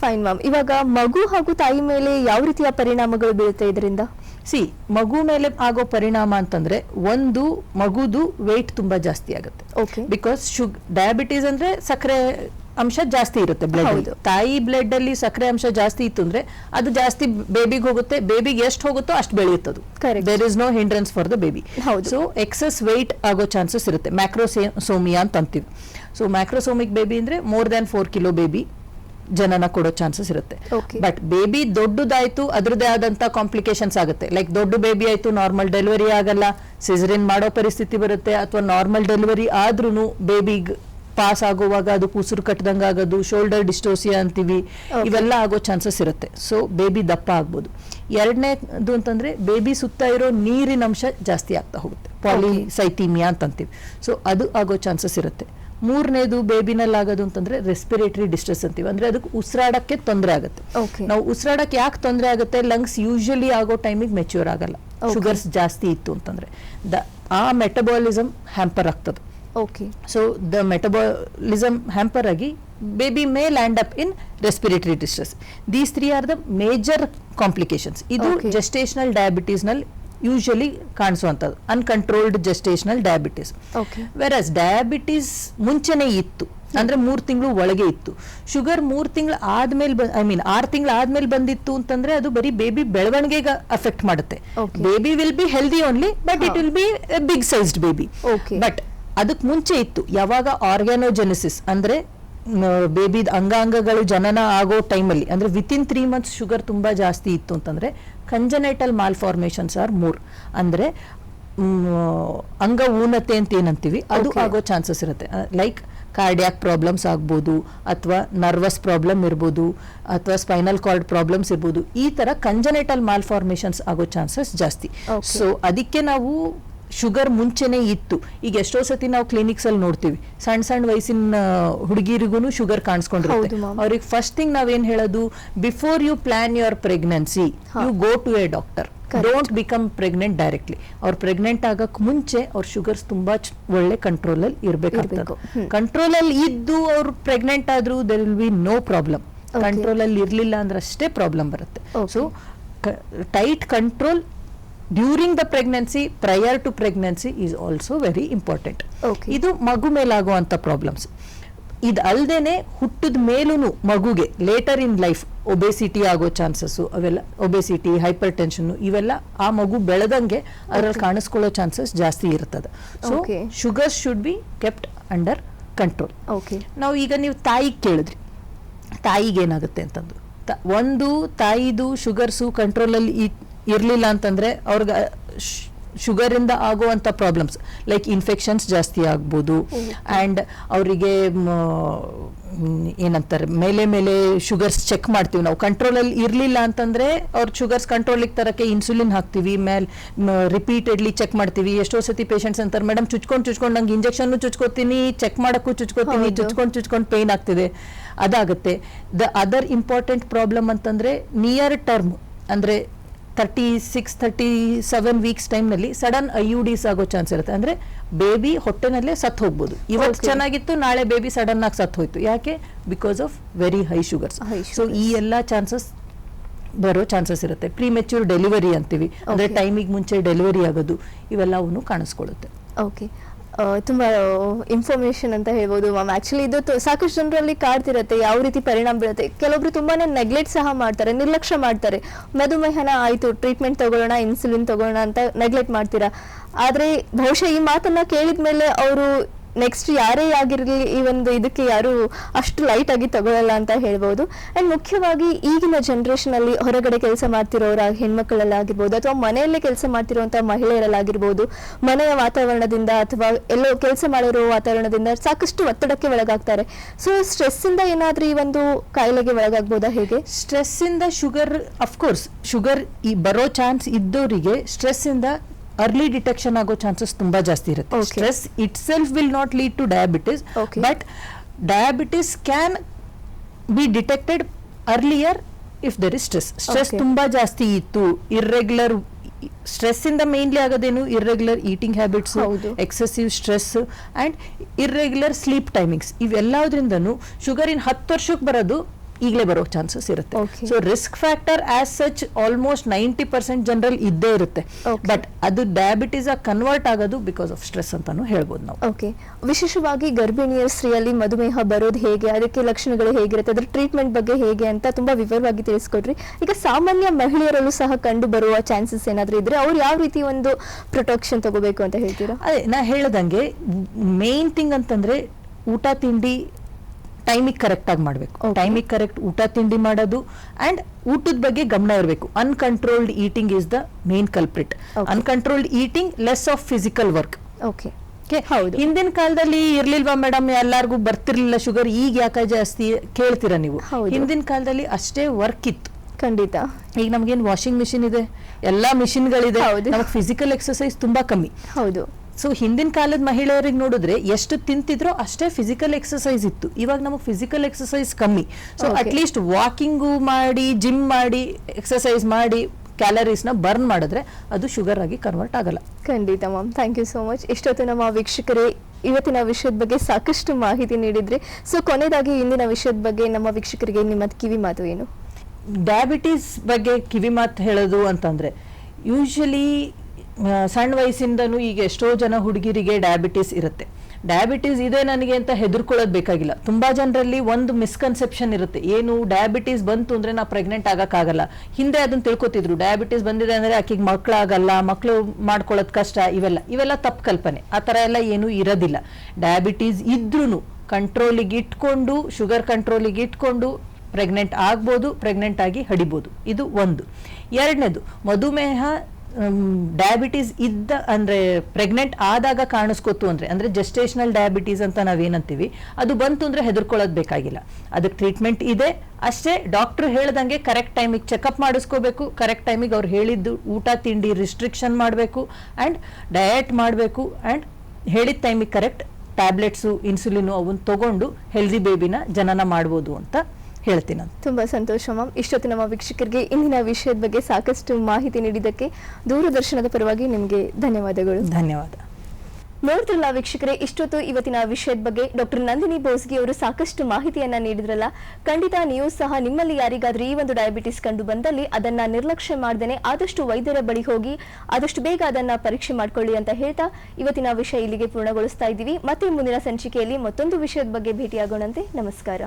ಫೈನ್ ಮ್ಯಾಮ್ ಇವಾಗ ಮಗು ಹಾಗೂ ತಾಯಿ ಮೇಲೆ ಯಾವ ರೀತಿಯ ಪರಿಣಾಮಗಳು ಬೀಳುತ್ತೆ ಇದರಿಂದ? ಸಿ ಮಗು ಮೇಲೆ ಆಗೋ ಪರಿಣಾಮ ಅಂತಂದ್ರೆ ಒಂದು ಮಗುದು ವೇಟ್ ತುಂಬಾ ಜಾಸ್ತಿ ಆಗುತ್ತೆ. ಬಿಕಾಸ್ ಶುಗ್ ಡಯಾಬಿಟೀಸ್ ಅಂದ್ರೆ ಸಕ್ಕರೆ ಅಂಶ ಜಾಸ್ತಿ ಇರುತ್ತೆ ಬ್ಲಡ್. ತಾಯಿ ಬ್ಲಡ್ ಅಲ್ಲಿ ಸಕ್ಕರೆ ಅಂಶ ಜಾಸ್ತಿ ಇತ್ತು ಅಂದ್ರೆ ಅದು ಜಾಸ್ತಿ ಬೇಬಿಗೆ ಹೋಗುತ್ತೆ ಬೇಬಿಗೆ ಎಷ್ಟು ಹೋಗುತ್ತೋ ಅಷ್ಟು ಬೆಳೆಯುತ್ತದು. There is no hindrance for the baby. So excess weight ಆಗೋ ಚಾನ್ಸಸ್ ಇರುತ್ತೆ. ಮ್ಯಾಕ್ರೋಸೋಮಿಯಾ ಅಂತ ಅಂತೀವಿ ಸೊ ಮ್ಯಾಕ್ರೋಸೋಮಿಕ್ ಬೇಬಿ ಅಂದ್ರೆ more than four kilo baby ಜನನ ಕೊಡೋ ಚಾನ್ಸಸ್ ಇರುತ್ತೆ. ಬಟ್ ಬೇಬಿ ದೊಡ್ಡದಾಯ್ತು ಅದ್ರದ್ದೇ ಆದಂತ ಕಾಂಪ್ಲಿಕೇಶನ್ಸ್ ಆಗುತ್ತೆ. ಲೈಕ್ ದೊಡ್ಡ ಬೇಬಿ ಆಯ್ತು ನಾರ್ಮಲ್ ಡೆಲಿವರಿ ಆಗಲ್ಲ ಸಿಜರಿನ್ ಮಾಡೋ ಪರಿಸ್ಥಿತಿ ಬರುತ್ತೆ ಅಥವಾ ನಾರ್ಮಲ್ ಡೆಲಿವರಿ ಆದ್ರೂ ಬೇಬಿಗ್ ಪಾಸ್ ಆಗುವಾಗ ಅದು ಕೂಸರು ಕಟ್ಟದಂಗ ಆಗೋದು ಶೋಲ್ಡರ್ ಡಿಸ್ಟೋಸಿಯಾ ಅಂತೀವಿ. ಇವೆಲ್ಲ ಆಗೋ ಚಾನ್ಸಸ್ ಇರುತ್ತೆ. ಸೊ ಬೇಬಿ ದಪ್ಪ ಆಗ್ಬೋದು. ಎರಡನೇದು ಅಂತಂದ್ರೆ ಬೇಬಿ ಸುತ್ತ ಇರೋ ನೀರಿನ ಅಂಶ ಜಾಸ್ತಿ ಆಗ್ತಾ ಹೋಗುತ್ತೆ. ಪಾಲಿಸೈಟಿಮಿಯಾ ಅಂತಂತೀವಿ. ಸೊ ಅದು ಆಗೋ ಚಾನ್ಸಸ್ ಇರುತ್ತೆ. ಮೂರನೇದು ಬೇಬಿನಲ್ಲಿ ಆಗೋದು ಅಂತಂದ್ರೆ ರೆಸ್ಪಿರೇಟರಿ ಡಿಸ್ಟ್ರೆಸ್ ಅಂತೀವಿ. ಅಂದ್ರೆ ಅದಕ್ಕೆ ಉಸಿರಾಡಕ್ಕೆ ತೊಂದರೆ ಆಗುತ್ತೆ. ನಾವು ಉಸಿರಾಡಕ್ಕೆ ಯಾಕೆ ತೊಂದರೆ ಆಗುತ್ತೆ? ಲಂಗ್ಸ್ ಯೂಶಲಿ ಆಗೋ ಟೈಮಿಗೆ ಮೆಚ್ಯೂರ್ ಆಗಲ್ಲ. ಶುಗರ್ಸ್ ಜಾಸ್ತಿ ಇತ್ತು ಅಂತಂದ್ರೆ. ದ ಆ ಮೆಟಬಾಲಿಸಮ್ ಹ್ಯಾಂಪರ್ ಆಗ್ತದೆ. Okay so the metabolism hamper ಆಗಿ baby may land up in respiratory distress these three are the major complications ಇದು. ಜೆಸ್ಟೇಷನಲ್ ಡಯಾಬಿಟೀಸ್ನಲ್ಲಿ usually ಕಾಣಿಸುವಂಥದ್ದು uncontrolled gestational diabetes okay versus diabetes ಮುಂಚೆನೇ ಇತ್ತು ಅಂದ್ರೆ ಮೂರು ತಿಂಗಳು ಒಳಗೆ ಇತ್ತು. ಶುಗರ್ ಮೂರು ತಿಂಗಳು ಆದ್ಮೇಲೆ ಐ ಮೀನ್ ಆರು ತಿಂಗಳು ಆದ್ಮೇಲೆ ಬಂದಿತ್ತು ಅಂತಂದ್ರೆ ಅದು ಬರೀ ಬೇಬಿ ಬೆಳವಣಿಗೆಗೆ ಅಫೆಕ್ಟ್ ಮಾಡುತ್ತೆ. Baby will be healthy only but it. Will be big sized baby okay but ಅದಕ್ಕೆ ಮುಂಚೆ ಇತ್ತು. ಯಾವಾಗ ಆರ್ಗ್ಯಾನೋಜೆನೆಸಿಸ್ ಅಂದ್ರೆ ಬೇಬಿ ಅಂಗಾಂಗಗಳು ಜನನ ಆಗೋ ಟೈಮಲ್ಲಿ ಅಂದ್ರೆ ವಿತಿನ್ ತ್ರೀ ಮಂತ್ಸ್ ಶುಗರ್ ತುಂಬಾ ಜಾಸ್ತಿ ಇತ್ತು ಅಂತಂದ್ರೆ ಕಂಜನೈಟಲ್ ಮಾಲ್ ಫಾರ್ಮೇಷನ್ಸ್ ಆರ್ ಮೂರ್. ಅಂದ್ರೆ ಅಂಗ ಊನತೆ ಅಂತ ಏನಂತೀವಿ ಅದು ಆಗೋ ಚಾನ್ಸಸ್ ಇರುತ್ತೆ. ಲೈಕ್ ಕಾರ್ಡಿಯಾಕ್ ಪ್ರಾಬ್ಲಮ್ಸ್ ಆಗ್ಬೋದು ಅಥವಾ ನರ್ವಸ್ ಪ್ರಾಬ್ಲಮ್ ಇರ್ಬೋದು ಅಥವಾ ಸ್ಪೈನಲ್ ಕಾರ್ಡ್ ಪ್ರಾಬ್ಲಮ್ಸ್ ಇರ್ಬೋದು ಈ ತರ ಕಂಜನೈಟಲ್ ಮಾಲ್ಫಾರ್ಮೇಶನ್ಸ್ ಆಗೋ ಚಾನ್ಸಸ್ ಜಾಸ್ತಿ. ಸೊ ಅದಕ್ಕೆ ನಾವು ಶುಗರ್ ಮುಂಚೆನೆ ಇತ್ತು. ಈಗ ಎಷ್ಟೋ ಸತಿ ನಾವು ಕ್ಲಿನಿಕ್ಸ್ ಅಲ್ಲಿ ನೋಡ್ತೀವಿ. ಸಣ್ಣ ಸಣ್ಣ ವಯಸ್ಸಿನ ಹುಡುಗಿರಿಗೂ ಶುಗರ್ ಕಾಣಿಸ್ಕೊಂಡಿರುತ್ತೆ. ಅವ್ರಿಗೆ ಫಸ್ಟ್ ಥಿಂಗ್ ನಾವೇನ್ ಹೇಳೋದು? Before you plan your pregnancy you go to a doctor. Don't become pregnant directly ಅವ್ರು ಪ್ರೆಗ್ನೆಂಟ್ ಆಗಕ್ ಮುಂಚೆ ಅವ್ರ ಶುಗರ್ಸ್ ತುಂಬಾ ಒಳ್ಳೆ ಕಂಟ್ರೋಲ್ ಅಲ್ಲಿ ಇರ್ಬೇಕಾಗ್ತದೆ. ಕಂಟ್ರೋಲ್ ಅಲ್ಲಿ ಇದ್ದು ಅವ್ರು ಪ್ರೆಗ್ನೆಂಟ್ ಆದ್ರೂ there will be no problem control ಅಲ್ಲಿ ಇರ್ಲಿಲ್ಲ ಅಂದ್ರೆ ಅಷ್ಟೇ ಪ್ರಾಬ್ಲಮ್ ಬರುತ್ತೆ. So tight control during the pregnancy prior to pregnancy is also very important okay ಇದು ಮಗು ಮೇಲಾಗುವಂಥ ಪ್ರಾಬ್ಲಮ್ಸ್ ಇದು ಅಲ್ಲದೇ ಹುಟ್ಟಿದ ಮೇಲೂ ಮಗುಗೆ ಲೇಟರ್ ಇನ್ ಲೈಫ್ ಒಬೆಸಿಟಿ ಆಗೋ ಚಾನ್ಸಸ್ಸು ಅವೆಲ್ಲ ಒಬೆಸಿಟಿ ಹೈಪರ್ ಟೆನ್ಷನ್ನು ಇವೆಲ್ಲ ಆ ಮಗು ಬೆಳೆದಂಗೆ ಅದರಲ್ಲಿ ಕಾಣಿಸ್ಕೊಳ್ಳೋ ಚಾನ್ಸಸ್ ಜಾಸ್ತಿ ಇರ್ತದೆ. So. Sugar should be kept under control okay ನಾವು ಈಗ ನೀವು ತಾಯಿಗೆ ಕೇಳಿದ್ರಿ. ತಾಯಿಗೆ ಏನಾಗುತ್ತೆ ಅಂತಂದು. ಒಂದು ತಾಯಿದು ಶುಗರ್ಸು ಕಂಟ್ರೋಲಲ್ಲಿ ಇರಲಿಲ್ಲ ಅಂತಂದ್ರೆ ಅವ್ರಿಗೆ ಶುಗರಿಂದ ಆಗುವಂಥ ಪ್ರಾಬ್ಲಮ್ಸ್ ಲೈಕ್ ಇನ್ಫೆಕ್ಷನ್ಸ್ ಜಾಸ್ತಿ ಆಗ್ಬೋದು. ಆ್ಯಂಡ್ ಅವರಿಗೆ ಏನಂತಾರೆ ಮೇಲೆ ಮೇಲೆ ಶುಗರ್ಸ್ ಚೆಕ್ ಮಾಡ್ತೀವಿ ನಾವು. ಕಂಟ್ರೋಲಲ್ಲಿ ಇರಲಿಲ್ಲ ಅಂತಂದ್ರೆ ಅವ್ರ ಶುಗರ್ಸ್ ಕಂಟ್ರೋಲಿಗೆ ತರಕ್ಕೆ ಇನ್ಸುಲಿನ್ ಹಾಕ್ತೀವಿ ಮೇಲೆ ರಿಪೀಟೆಡ್ಲಿ ಚೆಕ್ ಮಾಡ್ತೀವಿ. ಎಷ್ಟೋ ಸತಿ ಪೇಷಂಟ್ಸ್ ಅಂತಾರೆ ಮೇಡಮ್ ಚುಚ್ಕೊಂಡು ಚುಚ್ಕೊಂಡು ನಂಗೆ ಇಂಜೆಕ್ಷನ್ನು ಚುಚ್ಕೋತೀನಿ ಚೆಕ್ ಮಾಡೋಕ್ಕೂ ಚುಚ್ಕೋತೀನಿ. ಚುಚ್ಕೊಂಡು ಚುಚ್ಕೊಂಡು ಪೇನ್ ಆಗ್ತಿದೆ. ಅದಾಗುತ್ತೆ. ದ ಅದರ್ ಇಂಪಾರ್ಟೆಂಟ್ ಪ್ರಾಬ್ಲಮ್ ಅಂತಂದ್ರೆ ನಿಯರ್ ಟರ್ಮ್ ಅಂದ್ರೆ thirty six thirty seven weeks ಟೈಮ್ನಲ್ಲಿ ಸಡನ್ ಐ ಯು ಡಿಸ್ ಆಗೋ ಚಾನ್ಸ್ ಇರುತ್ತೆ. ಅಂದರೆ ಬೇಬಿ ಹೊಟ್ಟೆನಲ್ಲೇ ಸತ್ತು ಹೋಗ್ಬೋದು. ಇವತ್ತು ಚೆನ್ನಾಗಿತ್ತು ನಾಳೆ ಬೇಬಿ ಸಡನ್ ಆಗಿ ಸತ್ತು ಹೋಯ್ತು. ಯಾಕೆ? Because of very high sugars so ಈ ಎಲ್ಲ ಚಾನ್ಸಸ್ ಬರೋ ಚಾನ್ಸಸ್ ಇರುತ್ತೆ. ಪ್ರಿಮೆಚ್ಯೂರ್ ಡೆಲಿವರಿ ಅಂತೀವಿ. ಅಂದರೆ. ಟೈಮಿಗೆ ಮುಂಚೆ ಡೆಲಿವರಿ ಆಗೋದು ಇವೆಲ್ಲವನ್ನು ಕಾಣಿಸ್ಕೊಳ್ಳುತ್ತೆ. ಓಕೆ ತುಂಬ ಇನ್ಫಾರ್ಮೇಷನ್ ಅಂತ ಹೇಳ್ಬೋದು. ಮ್ಯಾಮ್ ಆ್ಯಕ್ಚುಲಿ ಇದು ಸಾಕಷ್ಟು ಜನರಲ್ಲಿ ಕಾಡ್ತಿರತ್ತೆ, ಯಾವ ರೀತಿ ಪರಿಣಾಮ ಬೀರುತ್ತೆ ಕೆಲವೊಬ್ರು ತುಂಬಾ ನೆಗ್ಲೆಕ್ಟ್ ಸಹ ಮಾಡ್ತಾರೆ, ನಿರ್ಲಕ್ಷ್ಯ ಮಾಡ್ತಾರೆ. ಮಧುಮೇಹನ ಆಯಿತು ಟ್ರೀಟ್ಮೆಂಟ್ ತಗೊಳ್ಳೋಣ ಇನ್ಸುಲಿನ್ ತಗೊಳ್ಳೋಣ ಅಂತ ನೆಗ್ಲೆಕ್ಟ್ ಮಾಡ್ತೀರಾ? ಆದರೆ, ಬಹುಶಃ ಈ ಮಾತನ್ನು ಕೇಳಿದ ಮೇಲೆ ಅವರು ನೆಕ್ಸ್ಟ್ ಯಾರೇ ಆಗಿರಲಿ ಈ ಒಂದು ಇದಕ್ಕೆ ಯಾರು ಅಷ್ಟು ಲೈಟ್ ಆಗಿ ತಗೊಳ್ಳಲ್ಲ ಅಂತ ಹೇಳ್ಬೋದು. ಅಂಡ್ ಮುಖ್ಯವಾಗಿ ಈಗಿನ ಜನರೇಷನ್ ಅಲ್ಲಿ ಹೊರಗಡೆ ಕೆಲಸ ಮಾಡ್ತಿರೋರ, ಹೆಣ್ಮಕ್ಳಲ್ಲಾಗಿರ್ಬೋದು, ಅಥವಾ ಮನೆಯಲ್ಲೇ ಕೆಲಸ ಮಾಡ್ತಿರುವಂತಹ ಮಹಿಳೆಯರಲ್ಲಾಗಿರ್ಬೋದು, ಮನೆಯ ವಾತಾವರಣದಿಂದ ಅಥವಾ ಎಲ್ಲೋ ಕೆಲಸ ಮಾಡಿರೋ ವಾತಾವರಣದಿಂದ ಸಾಕಷ್ಟು ಒತ್ತಡಕ್ಕೆ ಒಳಗಾಗ್ತಾರೆ. ಸೊ ಸ್ಟ್ರೆಸ್ ಇಂದ ಏನಾದ್ರೂ ಈ ಒಂದು ಕಾಯಿಲೆಗೆ ಒಳಗಾಗ್ಬೋದಾ ಹೇಗೆ? ಸ್ಟ್ರೆಸ್ ಇಂದ ಶುಗರ್ ಅಫ್ಕೋರ್ಸ್ ಶುಗರ್ ಈ ಬರೋ ಚಾನ್ಸ್ ಇದ್ದವರಿಗೆ ಸ್ಟ್ರೆಸ್ ಇಂದ ಅರ್ಲಿ ಡಿಟೆಕ್ಷನ್ ಆಗೋ ಚಾನ್ಸಸ್ ತುಂಬಾ ಜಾಸ್ತಿ ಇರುತ್ತೆ. Stress itself will not lead to diabetes. But diabetes can be detected earlier if there is stress stress. ತುಂಬಾ ಜಾಸ್ತಿ ಇತ್ತು ಇರ್ರೆಗ್ಯುಲರ್ ಸ್ಟ್ರೆಸ್ ಇಂದ mainly ಆಗೋದೇನು irregular eating habits. Excessive stress and irregular sleep timings ಇವೆಲ್ಲದ್ರಿಂದನೂ sugar ಇನ್ ಹತ್ತು ವರ್ಷಕ್ಕೆ ಬರೋದು ಈಗಲೇ ಬರೋ chances ಇರುತ್ತೆ. So risk factor as such almost ninety percent general ಇದ್ದೇ ಇರುತ್ತೆ. ಬಟ್ ಅದು ಡಯಾಬಿಟೀಸ್ ಆಗಿ ಕನ್ವರ್ಟ್ ಆಗೋದು ಬಿಕಾಸ್ ಆಫ್ ಸ್ಟ್ರೆಸ್ ಅಂತಾನು ಹೇಳ್ಬೋದು ನಾವು. ಓಕೆ ವಿಶೇಷವಾಗಿ ಗರ್ಭಿಣಿಯ ಸ್ತ್ರೀಯಲ್ಲಿ ಮಧುಮೇಹ ಬರೋದು ಹೇಗೆ ಅದಕ್ಕೆ ಲಕ್ಷಣಗಳು ಹೇಗಿರುತ್ತೆ ಅದರ ಟ್ರೀಟ್ಮೆಂಟ್ ಬಗ್ಗೆ ಹೇಗೆ ಅಂತ ತುಂಬಾ ವಿವರವಾಗಿ ತಿಳಿಸ್ಕೊಡ್ರಿ ಈಗ ಸಾಮಾನ್ಯ ಮಹಿಳೆಯರಲ್ಲೂ ಸಹ ಕಂಡು ಬರುವ ಚಾನ್ಸಸ್ ಏನಾದರೂ ಇದ್ರೆ ಅವ್ರು ಯಾವ ರೀತಿ ಒಂದು ಪ್ರೊಟೆಕ್ಷನ್ ತಗೋಬೇಕು ಅಂತ ಹೇಳ್ತೀರಾ? ಅದೇ ನಾ ಹೇಳ್ದಂಗೆ ಮೇನ್ ಥಿಂಗ್ ಅಂತಂದ್ರೆ ಊಟ ತಿಂಡಿ ಟೈಮಿಗೆ ಕರೆಕ್ಟ್ ಆಗಿ ಮಾಡಬೇಕು. ಟೈಮಿಗೆ ಕರೆಕ್ಟ್ ಊಟ ತಿಂಡಿ ಮಾಡೋದು ಅಂಡ್ ಊಟದ ಬಗ್ಗೆ ಗಮನ ಇರಬೇಕು. Uncontrolled eating is the main culprit. Uncontrolled eating less of physical work okay. ಹೌದು. ಹಿಂದಿನ ಕಾಲದಲ್ಲಿ ಇರ್ಲಿಲ್ವಾ ಮೇಡಮ್ ಎಲ್ಲಾರ್ಗೂ ಬರ್ತಿರ್ಲಿಲ್ಲ ಶುಗರ್ ಈಗ ಯಾಕೆ ಜಾಸ್ತಿ ಕೇಳ್ತೀರಾ ನೀವು? ಹೌದು. ಹಿಂದಿನ ಕಾಲದಲ್ಲಿ ಅಷ್ಟೇ ವರ್ಕ್ ಇತ್ತು. ಖಂಡಿತ. ಈಗ ನಮಗೇನ್ ವಾಷಿಂಗ್ ಮಿಷಿನ್ ಇದೆ? ಎಲ್ಲಾ ಮಿಷಿನ್ಗಳಿದೆ ಫಿಸಿಕಲ್ ಎಕ್ಸರ್ಸೈಸ್ ತುಂಬಾ ಕಮ್ಮಿ. ಹೌದು. ಸೊ ಹಿಂದಿನ ಕಾಲದ ಮಹಿಳೆಯರಿಗೆ ನೋಡಿದ್ರೆ ಎಷ್ಟು ತಿಂತಿದ್ರೋ ಅಷ್ಟೇ ಫಿಸಿಕಲ್ ಎಕ್ಸಸೈಸ್ ಇತ್ತು. ಇವಾಗ ನಮಗೆ ಫಿಸಿಕಲ್ ಎಕ್ಸಸೈಸ್ ಕಮ್ಮಿ. So at at least walking ಮಾಡಿ ಜಿಮ್ ಮಾಡಿ ಎಕ್ಸಸೈಸ್ ಮಾಡಿ ಕ್ಯಾಲರೀಸ್ನ ಬರ್ನ್ ಮಾಡಿದ್ರೆ ಅದು ಶುಗರ್ ಆಗಿ ಕನ್ವರ್ಟ್ ಆಗಲ್ಲ. ಖಂಡಿತ ma'am thank you so much ಇಷ್ಟೊತ್ತು ನಮ್ಮ ವೀಕ್ಷಕರೇ ಇವತ್ತಿನ ವಿಷಯದ ಬಗ್ಗೆ ಸಾಕಷ್ಟು ಮಾಹಿತಿ ನೀಡಿದ್ರಿ. ಸೊ ಕೊನೆಯದಾಗಿ ಇಂದಿನ ವಿಷಯದ ಬಗ್ಗೆ ನಮ್ಮ ವೀಕ್ಷಕರಿಗೆ ನಿಮ್ಮ ಕಿವಿ ಮಾತು ಏನು? ಡಯಾಬಿಟೀಸ್ ಬಗ್ಗೆ ಕಿವಿ ಮಾತು ಹೇಳೋದು ಅಂತಂದ್ರೆ ಯೂಶಲಿ ಸಣ್ಣ ವಯಸ್ಸಿಂದನೂ ಈಗ ಎಷ್ಟೋ ಜನ ಹುಡುಗಿರಿಗೆ ಡಯಾಬಿಟಿಸ್ ಇರುತ್ತೆ. ಡಯಾಬಿಟೀಸ್ ಇದೆ ನನಗೆ ಅಂತ ಹೆದರ್ಕೊಳ್ಳೋದು ಬೇಕಾಗಿಲ್ಲ. ತುಂಬ ಜನರಲ್ಲಿ ಒಂದು ಮಿಸ್ಕನ್ಸೆಪ್ಷನ್ ಇರುತ್ತೆ. ಏನು ಡಯಾಬಿಟೀಸ್ ಬಂತು ಅಂದರೆ ನಾ ಪ್ರೆಗ್ನೆಂಟ್ ಆಗೋಕ್ಕಾಗಲ್ಲ. ಹಿಂದೆ ಅದನ್ನು ತಿಳ್ಕೊತಿದ್ರು. ಡಯಾಬಿಟೀಸ್ ಬಂದಿದೆ ಅಂದರೆ ಆಕೆಗೆ ಮಕ್ಕಳಾಗಲ್ಲ ಮಕ್ಕಳು ಮಾಡ್ಕೊಳ್ಳೋದು ಕಷ್ಟ, ಇವೆಲ್ಲ. ಇವೆಲ್ಲ ತಪ್ಪು ಕಲ್ಪನೆ. ಆ ಥರ ಎಲ್ಲ ಏನೂ ಇರೋದಿಲ್ಲ. ಡಯಾಬಿಟೀಸ್ ಇದ್ರೂ ಕಂಟ್ರೋಲಿಗೆ ಇಟ್ಕೊಂಡು ಶುಗರ್ ಕಂಟ್ರೋಲಿಗೆ ಇಟ್ಕೊಂಡು ಪ್ರೆಗ್ನೆಂಟ್ ಆಗ್ಬೋದು ಪ್ರೆಗ್ನೆಂಟ್ ಆಗಿ ಹಡಿಬೋದು. ಇದು ಒಂದು. ಎರಡನೇದು, ಮಧುಮೇಹ ಡಯಾಬಿಟೀಸ್ ಇದ್ದ ಅಂದರೆ ಪ್ರೆಗ್ನೆಂಟ್ ಆದಾಗ ಕಾಣಿಸ್ಕೊತು ಅಂದರೆ ಅಂದರೆ ಜೆಸ್ಟೇಷನಲ್ ಡಯಾಬಿಟೀಸ್ ಅಂತ ನಾವೇನಂತೀವಿ, ಅದು ಬಂತು ಅಂದರೆ ಹೆದರ್ಕೊಳ್ಳೋದು ಬೇಕಾಗಿಲ್ಲ. ಅದಕ್ಕೆ ಟ್ರೀಟ್ಮೆಂಟ್ ಇದೆ. ಅಷ್ಟೇ ಡಾಕ್ಟ್ರು ಹೇಳ್ದಂಗೆ ಕರೆಕ್ಟ್ ಟೈಮಿಗೆ ಚೆಕಪ್ ಮಾಡಿಸ್ಕೋಬೇಕು. ಕರೆಕ್ಟ್ ಟೈಮಿಗೆ ಅವ್ರು ಹೇಳಿದ್ದು ಊಟ, ತಿಂಡಿ ರಿಸ್ಟ್ರಿಕ್ಷನ್ ಮಾಡಬೇಕು ಆ್ಯಂಡ್ ಡಯಟ್ ಮಾಡಬೇಕು ಆ್ಯಂಡ್ ಹೇಳಿದ ಟೈಮಿಗೆ ಕರೆಕ್ಟ್ ಟ್ಯಾಬ್ಲೆಟ್ಸು ಇನ್ಸುಲಿನು ಅವನ್ನ ತಗೊಂಡು ಹೆಲ್ದಿ ಬೇಬಿನ ಜನನ ಮಾಡ್ಬೋದು ಅಂತ ಹೇಳ್ತೀನಿ ತುಂಬಾ ಸಂತೋಷ ಮ್ಯಾಮ್. ಇಷ್ಟೊತ್ತು ನಮ್ಮ ವೀಕ್ಷಕರಿಗೆ ಇಂದಿನ ವಿಷಯದ ಬಗ್ಗೆ ಸಾಕಷ್ಟು ಮಾಹಿತಿ ನೀಡಿದ್ದಕ್ಕೆ ದೂರದರ್ಶನದ ಪರವಾಗಿ ನಿಮಗೆ ಧನ್ಯವಾದಗಳು. ಧನ್ಯವಾದ. ನೋಡ್ತಿರಲ್ಲ ವೀಕ್ಷಕರೇ ಇಷ್ಟೊತ್ತು ಇವತ್ತಿನ ವಿಷಯದ ಬಗ್ಗೆ ಡಾಕ್ಟರ್ ನಂದಿನಿ ಬೋಸ್ಗಿ ಅವರು ಸಾಕಷ್ಟು ಮಾಹಿತಿಯನ್ನ ನೀಡಿದ್ರಲ್ಲ. ಖಂಡಿತ ನೀವು ಸಹ ನಿಮ್ಮಲ್ಲಿ ಯಾರಿಗಾದ್ರೂ ಈ ಒಂದು ಡಯಾಬಿಟಿಸ್ ಕಂಡು ಬಂದಲ್ಲಿ ಅದನ್ನ ನಿರ್ಲಕ್ಷ್ಯ ಮಾಡದೇನೆ ಆದಷ್ಟು ವೈದ್ಯರ ಬಳಿ ಹೋಗಿ ಆದಷ್ಟು ಬೇಗ ಅದನ್ನ ಪರೀಕ್ಷೆ ಮಾಡ್ಕೊಳ್ಳಿ ಅಂತ ಹೇಳ್ತಾ ಇವತ್ತಿನ ವಿಷಯ ಇಲ್ಲಿಗೆ ಪೂರ್ಣಗೊಳಿಸ್ತಾ ಇದ್ದೀವಿ. ಮತ್ತೆ ಮುಂದಿನ ಸಂಚಿಕೆಯಲ್ಲಿ ಮತ್ತೊಂದು ವಿಷಯದ ಬಗ್ಗೆ ಭೇಟಿಯಾಗೋಣಂತೆ. ನಮಸ್ಕಾರ.